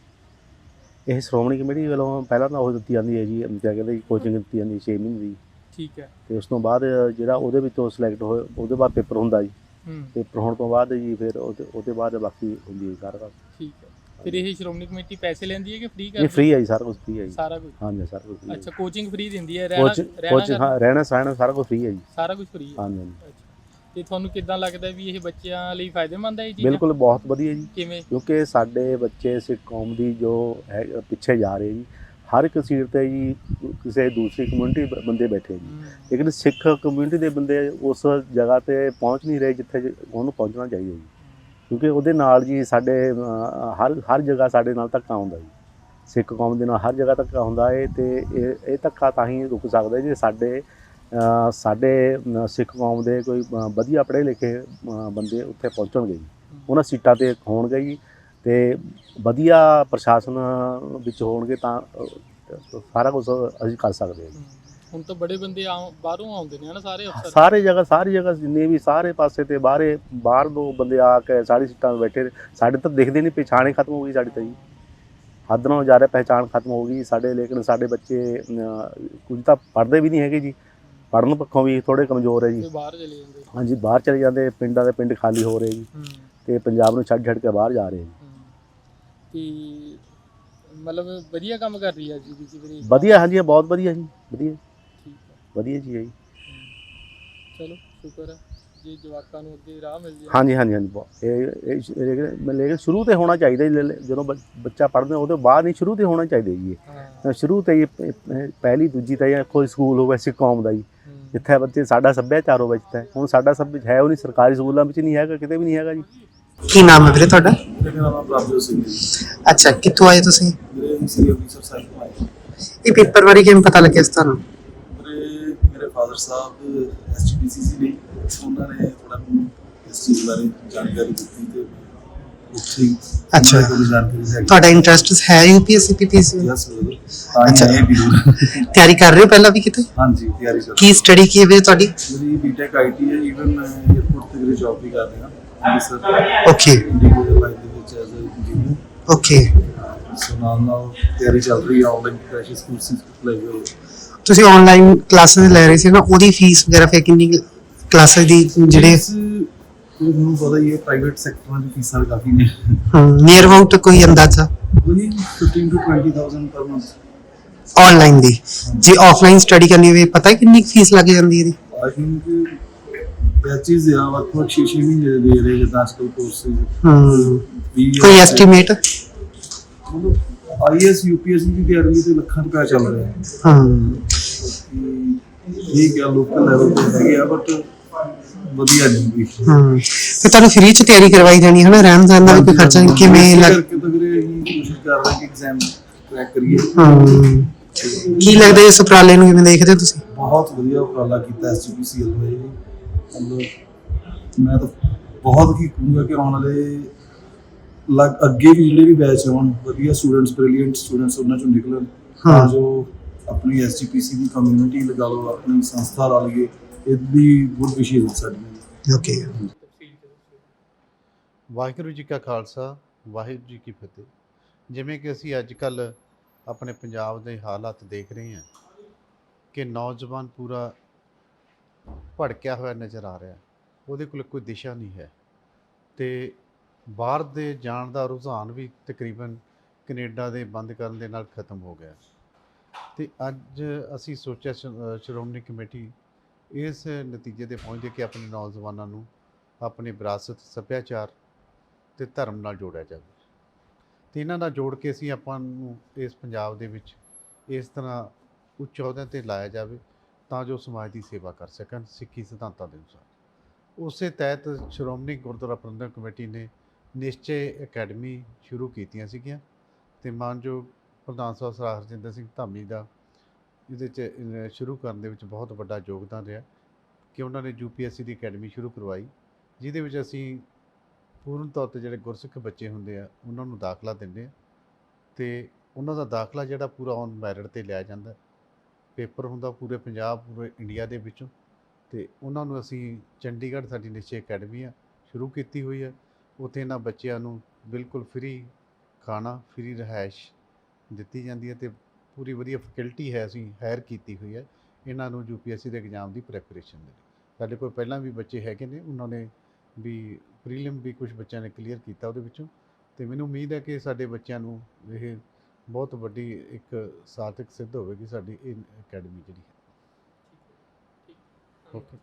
Speaker 4: ਇਹ ਸ਼੍ਰੋਮਣੀ ਕਮੇਟੀ ਵੱਲੋਂ ਪਹਿਲਾਂ ਤਾਂ ਉਹ ਦਿੱਤੀ ਜਾਂਦੀ ਹੈ ਜੀ ਕਹਿੰਦੇ ਕੋਚਿੰਗ ਦਿੱਤੀ ਜਾਂਦੀ 6 ਮਹੀਨੇ ਦੀ।
Speaker 2: ਠੀਕ ਹੈ।
Speaker 4: ਤੇ ਉਸ ਤੋਂ ਬਾਅਦ ਜਿਹੜਾ ਉਹਦੇ ਵਿੱਚੋਂ ਸਿਲੈਕਟ ਹੋਏ ਉਹਦੇ ਬਾਅਦ ਪੇਪਰ ਹੁੰਦਾ ਜੀ।
Speaker 2: ਹੂੰ।
Speaker 4: ਪੇਪਰ ਹੋਣ ਤੋਂ ਬਾਅਦ ਜੀ ਫਿਰ ਉਹਦੇ ਉਹਦੇ ਬਾਅਦ ਬਾਕੀ ਹੁੰਦੀ ਹੈ ਸਾਰਾ ਕੰਮ।
Speaker 2: ਠੀਕ ਹੈ। ਫਿਰ ਇਹ ਸ਼੍ਰੋਮਣੀ ਕਮੇਟੀ ਪੈਸੇ ਲੈਂਦੀ ਹੈ ਕਿ ਫ੍ਰੀ
Speaker 4: ਇਹ
Speaker 2: ਕਰਦੀ
Speaker 4: ਫ੍ਰੀ ਹੈ ਜੀ ਸਾਰਾ ਕੁਝ ਫ੍ਰੀ ਹੈ ਜੀ।
Speaker 2: ਸਾਰਾ ਕੁਝ
Speaker 4: ਹਾਂਜੀ ਸਾਰਾ ਕੁਝ free ਹੈ
Speaker 2: ਅੱਛਾ ਕੋਚਿੰਗ ਫ੍ਰੀ ਦਿੰਦੀ ਹੈ ਰਹਿਣਾ
Speaker 4: ਕੋਚ
Speaker 2: ਰਹਿਣਾ
Speaker 4: ਕੋਚ ਹਾਂ ਰਹਿਣਾ ਸਹਿਣਾ ਸਾਰਾ ਕੁਝ ਫ੍ਰੀ ਹੈ ਜੀ।
Speaker 2: ਸਾਰਾ ਕੁਝ ਫ੍ਰੀ ਹੈ?
Speaker 4: ਹਾਂਜੀ ਹਾਂਜੀ
Speaker 2: ਅੱਛਾ। ਤੇ ਤੁਹਾਨੂੰ ਕਿਦਾਂ ਲੱਗਦਾ ਵੀ ਇਹ ਬੱਚਿਆਂ ਲਈ ਫਾਇਦੇਮੰਦ ਹੈ ਇਹ ਚੀਜ਼ਾਂ?
Speaker 4: ਬਿਲਕੁਲ ਬਹੁਤ ਵਧੀਆ ਜੀ।
Speaker 2: ਕਿਵੇਂ?
Speaker 4: ਕਿਉਂਕਿ ਸਾਡੇ ਬੱਚੇ ਸਿੱਖ ਕੌਮ ਦੀ ਜੋ ਹੈ ਪਿੱਛੇ ਜਾ ਰਹੇ ਜੀ। ਹਰ ਇੱਕ ਸੀਟ ਤੇ ਜੀ ਕਿਸੇ ਦੂਸਰੀ ਕਮਿਊਨਿਟੀ ਬੰਦੇ ਬੈਠੇ ਜੀ। ਲੇਕਿਨ ਸਿੱਖ ਕਮਿਊਨਿਟੀ ਦੇ ਬੰਦੇ ਉਸ ਜਗ੍ਹਾ ਤੇ ਪਹੁੰਚ ਨਹੀਂ ਰਹੇ ਜਿੱਥੇ ਜ- ਉਹਨੂੰ ਪਹੁੰਚਣਾ ਚਾਹੀਦਾ ਜੀ। ਕਿਉਂਕਿ ਉਹਦੇ ਨਾਲ ਜੀ ਸਾਡੇ ਹਰ ਹਰ ਜਗ੍ਹਾ ਸਾਡੇ ਨਾਲ ਧੱਕਾ ਹੁੰਦਾ ਜੀ। ਸਿੱਖ ਕੌਮ ਦੇ ਨਾਲ ਹਰ ਜਗ੍ਹਾ ਧੱਕਾ ਹੁੰਦਾ ਹੈ ਤੇ ਇਹ ਇਹ ਧੱਕਾ ਤਾਂ ਹੀ ਰੁਕ ਸਕਦਾ ਜੇ ਸਾਡੇ ਸਾਡੇ ਸਿੱਖ ਕੌਮ ਦੇ ਕੋਈ ਵਧੀਆ ਪੜ੍ਹੇ ਲਿਖੇ ਬੰਦੇ ਉੱਥੇ ਪਹੁੰਚਣਗੇ ਜੀ। ਉਹਨਾਂ ਸੀਟਾਂ ਤੇ ਹੋਣਗੇ ਜੀ। ਤੇ ਵਧੀਆ ਪ੍ਰਸ਼ਾਸਨ ਵਿੱਚ ਹੋਣਗੇ ਤਾਂ ਸਾਰਾ ਕੁਝ ਅਸੀਂ ਕਰ ਸਕਦੇ ਹਾਂ।
Speaker 2: ਹੁਣ ਤਾਂ ਬੜੇ ਬੰਦੇ ਆਉਂ- ਬਾਹਰੋਂ ਆਉਂਦੇ ਨੇ ਹਨਾ ਸਾਰੇ ਅਫਸਰ?
Speaker 4: ਸਾਰੇ ਜਗ੍ਹਾ ਸਾਰੀ ਜਗ੍ਹਾ ਜਿੰਨੇ ਵੀ ਸਾਰੇ ਪਾਸੇ ਤੇ ਬਾਹਰੇ ਬਾਹਰ ਦੋ ਬੰਦੇ ਆ ਕੇ ਸਾਡੀ ਸੀਟਾਂ 'ਤੇ ਬੈਠੇ। ਸਾਡੇ ਤਾਂ ਦਿਖਦੇ ਨਹੀਂ ਪਛਾਣੇ ਖਤਮ ਹੋ ਗਈ ਸਾਡੀ ਤਾਂ ਜੀ। ਹੱਦ ਨਾਲੋਂ ਜ਼ਿਆਦਾ ਪਹਿਚਾਣ ਖਤਮ ਹੋ ਗਈ ਸਾਡੇ ਲੇਕਿਨ ਸਾਡੇ ਬੱਚੇ ਕੁਝ ਤਾਂ ਪੜ੍ਹਦੇ ਵੀ ਨਹੀਂ ਹੈਗੇ ਜੀ। ਪੜ੍ਹਨ ਪੱਖੋਂ ਵੀ ਥੋੜੇ ਕਮਜ਼ੋਰ ਹੈ ਜੀ।
Speaker 2: ਬਾਹਰ ਚਲੇ ਜਾਂਦੇ।
Speaker 4: ਹਾਂਜੀ ਬਾਹਰ ਚਲੇ ਜਾਂਦੇ ਪਿੰਡਾਂ ਦੇ ਪਿੰਡ ਖਾਲੀ ਹੋ ਰਹੇ ਜੀ। ਤੇ ਪੰਜਾਬ ਨੂੰ ਛੱਡ ਛੱਡ ਕੇ ਬਾਹਰ ਜਾ ਰਹੇ ਜੀ।
Speaker 2: ਤੇ ਮਤਲਬ ਵਧੀਆ ਕੰਮ ਕਰ ਰਹੀ ਹੈ ਜੀਬੀਸੀ ਵੀਰੇ
Speaker 4: ਵਧੀਆ ਹਾਂਜੀ ਬਹੁਤ ਵਧੀਆ ਜੀ ਵਧੀਆ।
Speaker 2: ਠੀਕ ਹੈ।
Speaker 4: ਵਧੀਆ ਜੀ ਹੈ ਜੀ।
Speaker 2: ਚਲੋ ਸ਼ੁਕਰ ਹੈ। ਜੇ ਜਵਾਕਾਂ ਨੂੰ ਅੱਗੇ ਰਾਹ ਮਿਲ ਜਾਏ
Speaker 4: ਹਾਂਜੀ ਹਾਂਜੀ ਹਾਂਜੀ ਬਹੁਤ- ਇਹ ਇਹ ਸ਼- ਲੇਕਿਨ ਲੇਕਿਨ ਸ਼ੁਰੂ ਤੇ ਹੋਣਾ ਚਾਹੀਦਾ ਜੀ, ਲ- ਲ- ਜਦੋਂ ਬੱਚ- ਬੱਚਾ ਪੜ੍ਹਦਾ ਉਹਦੇ ਬਾਅਦ ਨਹੀਂ ਸ਼ੁਰੂ ਤੇ ਹੋਣਾ ਚਾਹੀਦਾ ਜੀ ਇਹ।
Speaker 2: ਹਾਂ।
Speaker 4: ਤਾਂ ਸ਼ੁਰੂ ਤੇ ਹੀ ਪ- ਪ- ਪਹਿਲੀ ਦੂਜੀ ਤਾਂ ਜਾਂ ਕੋਈ ਸਕੂਲ ਹੋਵੇ ਸਿੱਖ ਕੌਮ ਦਾ ਜੀ। ਜਿੱਥੇ ਬੱਚੇ ਸਾਡਾ ਸੱਭਿਆਚਾਰ ਹੋਵੇ ਜਿੱਥੇ। ਹੁਣ ਸਾਡਾ ਸਭ ਹੈ ਉਹ ਨਹੀਂ ਸਰਕਾਰੀ ਸਕੂਲਾਂ ਵਿੱਚ ਨਹੀਂ ਹੈਗਾ ਕਿਤੇ ਵੀ ਨਹੀਂ ਹੈਗਾ ਜੀ।
Speaker 13: ਕੀ ਨਾਮ ਹੈ ਵੀਰੇ ਤੁਹਾਡਾ?
Speaker 14: ਮੇਰਾ ਨਾਮ ਪ੍ਰਭਜੋਤ ਸਿੰਘ ਹੈ
Speaker 13: ਅੱਛਾ ਕਿੱਥੋਂ ਆਏ ਤੁਸੀਂ?
Speaker 14: ਮੇਰੇ ਐਮਸੀ ਅੰਮ੍ਰਿਤਸਰ ਸਾਹਿਬ ਤੋਂ ਆਏ।
Speaker 13: ਇਹ ਪੇਪਰ ਬਾਰੇ ਕਿਵੇਂ ਪਤਾ ਲੱਗਿਆ ਸੀ ਤੁਹਾਨੂੰ?
Speaker 14: ਮੇਰੇ ਮੇਰੇ ਫਾਦਰ ਸਾਹਿਬ ਐਸਜੀਪੀਸੀਸੀ ਨੇ ਉਹਨਾਂ ਨੇ ਥੋੜਾ ਮੈਨੂੰ ਇਸ ਚੀਜ਼ ਬਾਰੇ ਜਾਣਕਾਰੀ ਦਿੱਤੀ ਤੇ ਉੱਥੇ ਹੀ
Speaker 13: ਅੱਛਾ।
Speaker 14: ਉਹਨਾਂ ਕੋਲ ਜਾਣਕਾਰੀ ਹੈ
Speaker 13: ਤੁਹਾਡਾ ਇੰਟਰਸਟ ਹੈ ਯੂਪੀਐਸਸੀ ਪੀਪੀਐਸਸੀ
Speaker 14: ਯਸ ਬਿਲਕੁਲ ਤਾਂ
Speaker 13: ਅੱਛਾ।
Speaker 14: ਹੀ ਇਹ ਵੀ
Speaker 13: ਤਿਆਰੀ ਕਰ ਰਹੇ ਹੋ ਪਹਿਲਾਂ ਵੀ ਕਿਤੇ?
Speaker 14: ਹਾਂਜੀ ਤਿਆਰੀ ਚੱਲ
Speaker 13: ਕੀ ਸਟੱਡੀ ਕੀ ਹੈ ਵੀਰੇ ਤੁਹਾਡੀ?
Speaker 14: ਮੇਰੀ ਬੀਟੈਕ ਆਈਟੀ ਹੈ। ਈਵਨ ਮੈਂ 에어ਪੋਰਟ ਤੇ ਵੀ ਜੌਬ ਵੀ ਕਰ ਰਿਹਾ। ਅੰਮ੍ਰਿਤਸਰ
Speaker 13: ਓਕੇ
Speaker 14: ਇੰਡੀਗੋ 에ਅਰਲਾਈਨ ਦੇ ਵਿੱਚ ਐਜ਼ ਅ ਇੰਜੀਨੀਅਰ
Speaker 13: ਓਕੇ
Speaker 14: ਸੋ ਨਾਲ ਨਾਲ ਤਿਆਰੀ ਚੱਲ ਰਹੀ ਹੈ ਆਨਲਾਈਨ ਕ੍ਰੈਸ਼ਸ ਕੋਰਸਿਸ ਲਈ ਹੋਏ
Speaker 13: ਤੁਸੀਂ ਆਨਲਾਈਨ ਕਲਾਸਿਸ ਲੈ ਰਹੇ ਸੀ ਨਾ ਉਹਦੀ ਫੀਸ ਵਗੈਰਾ ਫਿਰ ਕਿੰਨੀ ਕਲਾਸਿਸ ਦੀ ਜਿਹੜੇ
Speaker 14: ਤੁਹਾਨੂੰ ਪਤਾ ਹੀ ਹੈ ਪ੍ਰਾਈਵੇਟ ਸੈਕਟਰਾਂ ਦੀ ਫੀਸਾਂ ਕਾਫੀ ਨੇ।
Speaker 13: ਨੀਅਰ ਅਬਾਊਟ ਕੋਈ ਅੰਦਾਜ਼ਾ?
Speaker 14: ਉਹੀ 15 to 20000 ਪਰ ਮੰਥ
Speaker 13: ਆਨਲਾਈਨ ਦੀ। ਜੇ ਆਫਲਾਈਨ ਸਟੱਡੀ ਕਰਨੀ ਹੋਵੇ ਪਤਾ ਹੈ ਕਿੰਨੀ ਫੀਸ ਲੱਗ ਜਾਂਦੀ ਹੈ ਇਹਦੀ?
Speaker 14: ਆਈ ਥਿੰਕ ਬੈਚਿਸ ਆ ਵੱਖ-ਵੱਖ ਛੇ ਛੇ ਮਹੀਨੇ ਦੇ ਦੇ ਰਹੇ ਜਿੱਦਾਂ ਅੱਜ ਕੱਲ੍ਹ ਕੋਰਸਿਸ
Speaker 13: ਹਮ ਕੋਈ ਐਸਟੀਮੇਟ
Speaker 14: ਮਤਲਬ ਆਈਐਸ ਯੂਪੀਐਸਸੀ ਦੀ ਤਿਆਰੀ ਲਈ ਤੇ ਲੱਖਾਂ ਰੁਪਏ ਚੱਲ ਰਿਹਾ। ਹੈ।
Speaker 13: ਹਮ
Speaker 14: ਬਾਕੀ ਇਹ ਗੱਲ ਲੋਕਲ ਲੈਵਲ ਤੇ ਹੈਗੀ ਆ ਬਟ ਵਧੀਆ ਨਹੀਂ ਵੀ।
Speaker 13: ਹਮ ਤੇ ਤੁਹਾਨੂੰ ਫ੍ਰੀ ਚ ਤਿਆਰੀ ਕਰਵਾਈ ਜਾਣੀ ਹੈ ਨਾ ਰਹਿਣ ਸਹਿਣ ਦਾ ਵੀ ਕੋਈ ਖਰਚਾ ਨਹੀਂ ਕਿਵੇਂ ਲੱਗ
Speaker 14: ਕਰਕੇ ਤਾਂ ਵੀਰੇ ਅਸੀਂ ਕੋਸ਼ਿਸ਼ ਕਰ ਰਹੇ ਕਿ ਐਗਜ਼ਾਮ ਕ੍ਰੈਕ ਕਰੀਏ।
Speaker 13: ਹਮ ਕੀ ਲੱਗਦਾ ਇਸ ਉਪਰਾਲੇ ਨੂੰ ਕਿਵੇਂ ਦੇਖਦੇ ਹੋ ਤੁਸੀਂ?
Speaker 14: ਬਹੁਤ ਵਧੀਆ ਉਪਰਾਲਾ ਕੀਤਾ ਐਸਜੀਪੀਸੀ ਵੱਲੋਂ ਇਹ। ਮਤਲਬ ਮੈਂ ਤਾਂ ਬਹੁਤ ਹੀ ਕਹੂੰਗਾ ਕਿ ਆਉਣ ਵਾਲੇ ਲੱਗ ਅੱਗੇ ਵੀ ਜਿਹੜੇ ਵੀ ਬੈਚ ਆਉਣ ਵਧੀਆ ਸਟੂਡੈਂਟਸ ਬ੍ਰਿਲੀਅੰਟ ਸਟੂਡੈਂਟਸ ਉਹਨਾਂ ਚੋਂ ਨਿਕਲਣ। ਤਾਂ
Speaker 13: ਹਾਂ।
Speaker 14: ਜੋ ਆਪਣੀ ਐਸਜੀਪੀਸੀ ਦੀ ਕਮਿਊਨਿਟੀ ਲਗਾ ਲਓ ਆਪਣੀ ਸੰਸਥਾ ਲਾ ਲਈਏ ਇਹਦੀ ਗੁੱਡ ਵਿਸ਼ੇਸ ਸਾਡੀਆਂ
Speaker 13: ਓਕੇ
Speaker 5: ਵਾਹਿਗੁਰੂ ਜੀ ਕਾ ਖਾਲਸਾ ਵਾਹਿਗੁਰੂ ਜੀ ਕੀ ਫਤਿਹ। ਜਿਵੇਂ ਕਿ ਅਸੀਂ ਅੱਜ ਕੱਲ ਆਪਣੇ ਪੰਜਾਬ ਦੇ ਹਾਲਾਤ ਦੇਖ ਰਹੇ ਹਾਂ ਕਿ ਨੌਜਵਾਨ ਪੂਰਾ ਭੜਕਿਆ ਹੋਇਆ ਨਜ਼ਰ ਆ ਰਿਹਾ ਉਹਦੇ ਕੋਲ ਕੋਈ ਦਿਸ਼ਾ ਨਹੀਂ ਹੈ। ਤੇ ਬਾਹਰ ਦੇ ਜਾਣ ਦਾ ਰੁਝਾਨ ਵੀ ਤਕਰੀਬਨ ਕੈਨੇਡਾ ਦੇ ਬੰਦ ਕਰਨ ਦੇ ਨਾਲ ਖਤਮ ਹੋ ਗਿਆ। ਤੇ ਅੱਜ ਅਸੀਂ ਸੋਚਿਆ ਸ਼੍ਰੋਮਣੀ ਕਮੇਟੀ ਇਸ ਨਤੀਜੇ ਤੇ ਪਹੁੰਚੇ ਕਿ ਆਪਣੇ ਨੌਜਵਾਨਾਂ ਨੂੰ ਆਪਣੇ ਵਿਰਾਸਤ, ਸੱਭਿਆਚਾਰ ਤੇ ਧਰਮ ਨਾਲ ਜੋੜਿਆ ਜਾਵੇ। ਤੇ ਇਹਨਾਂ ਨਾਲ ਜੋੜ ਕੇ ਅਸੀਂ ਆਪਾਂ ਨੂੰ ਇਸ ਪੰਜਾਬ ਦੇ ਵਿੱਚ ਇਸ ਤਰ੍ਹਾਂ ਉੱਚ ਅਹੁਦਿਆਂ ਤੇ ਲਾਇਆ ਜਾਵੇ ਤਾਂ ਜੋ ਸਮਾਜ ਦੀ ਸੇਵਾ ਕਰ ਸਕਣ, ਸਿੱਖੀ ਸਿਧਾਂਤਾਂ ਦੇ ਅਨੁਸਾਰ। ਉਸੇ ਤਹਿਤ ਸ਼੍ਰੋਮਣੀ ਗੁਰਦੁਆਰਾ ਪ੍ਰਬੰਧਕ ਕਮੇਟੀ ਨੇ ਨਿਸ਼ਚੇ ਅਕੈਡਮੀ ਸ਼ੁਰੂ ਕੀਤੀਆਂ ਸੀਗੀਆਂ ਤੇ ਮਾਨਯੋਗ ਪ੍ਰਧਾਨ ਸਾਹਿਬ ਸਰ ਹਰਜਿੰਦਰ ਸਿੰਘ ਧਾਮੀ ਦਾ ਇਹਦੇ 'ਚ ਸ਼ੁਰੂ ਕਰਨ ਦੇ ਵਿੱਚ ਬਹੁਤ ਵੱਡਾ ਯੋਗਦਾਨ ਰਿਹਾ ਕਿ ਉਹਨਾਂ ਨੇ ਯੂਪੀਐਸਸੀ ਦੀ ਅਕੈਡਮੀ ਸ਼ੁਰੂ ਕਰਵਾਈ, ਜਿਹਦੇ ਵਿੱਚ ਅਸੀਂ ਪੂਰਨ ਤੌਰ ਤੇ ਜਿਹੜੇ ਗੁਰਸਿੱਖ ਬੱਚੇ ਹੁੰਦੇ ਆ, ਉਹਨਾਂ ਨੂੰ ਦਾਖਲਾ ਦਿੰਦੇ ਆ ਤੇ ਉਹਨਾਂ ਦਾ ਦਾਖਲਾ ਜਿਹੜਾ ਪੂਰਾ ਔਨ ਮੈਰਿਟ ਤੇ ਲਿਆ ਜਾਂਦਾ। ਪੇਪਰ ਹੁੰਦਾ ਪੂਰੇ ਪੰਜਾਬ, ਪੂਰੇ ਇੰਡੀਆ ਦੇ ਵਿੱਚੋਂ ਤੇ ਉਹਨਾਂ ਨੂੰ ਅਸੀਂ ਚੰਡੀਗੜ੍ਹ ਸਾਡੀ ਨਿਸ਼ਚੈ ਅਕੈਡਮੀ ਆ, ਸ਼ੁਰੂ ਕੀਤੀ ਹੋਈ ਹੈ ਉੱਥੇ ਇਹਨਾਂ ਬੱਚਿਆਂ ਨੂੰ ਬਿਲਕੁਲ ਫ੍ਰੀ ਖਾਣਾ, ਫ੍ਰੀ ਰਿਹਾਇਸ਼ ਦਿੱਤੀ ਜਾਂਦੀ ਹੈ ਤੇ ਪੂਰੀ ਵਧੀਆ ਫੈਕਲਟੀ ਹੈ ਅਸੀਂ ਹਾਇਰ ਕੀਤੀ ਹੋਈ ਹੈ। ਇਹਨਾਂ ਨੂੰ ਯੂਪੀਐਸਸੀ ਦੇ ਐਗਜ਼ਾਮ ਦੀ ਪ੍ਰੈਪਰੇਸ਼ਨ ਦੇ ਲਈ। ਸਾਡੇ ਕੋਲ ਪਹਿਲਾਂ ਵੀ ਬੱਚੇ ਹੈਗੇ ਨੇ, ਉਹਨਾਂ ਨੇ ਵੀ ਪ੍ਰੀਲਿਮ ਵੀ ਕੁਝ ਬੱਚਿਆਂ ਨੇ ਕਲੀਅਰ ਕੀਤਾ ਉਹਦੇ ਵਿੱਚੋਂ ਤੇ ਮੈਨੂੰ ਉਮੀਦ ਹੈ ਕਿ ਸਾਡੇ ਬੱਚਿਆਂ ਨੂੰ ਇਹ ਬਹੁਤ ਵੱਡੀ ਇੱਕ ਸਾਰਥਕ ਸਿੱਧ ਹੋਵੇਗੀ ਸਾਡੀ ਇਹ ਅਕੈਡਮੀ ਜਿਹੜੀ ਹੈ। ਓਕੇ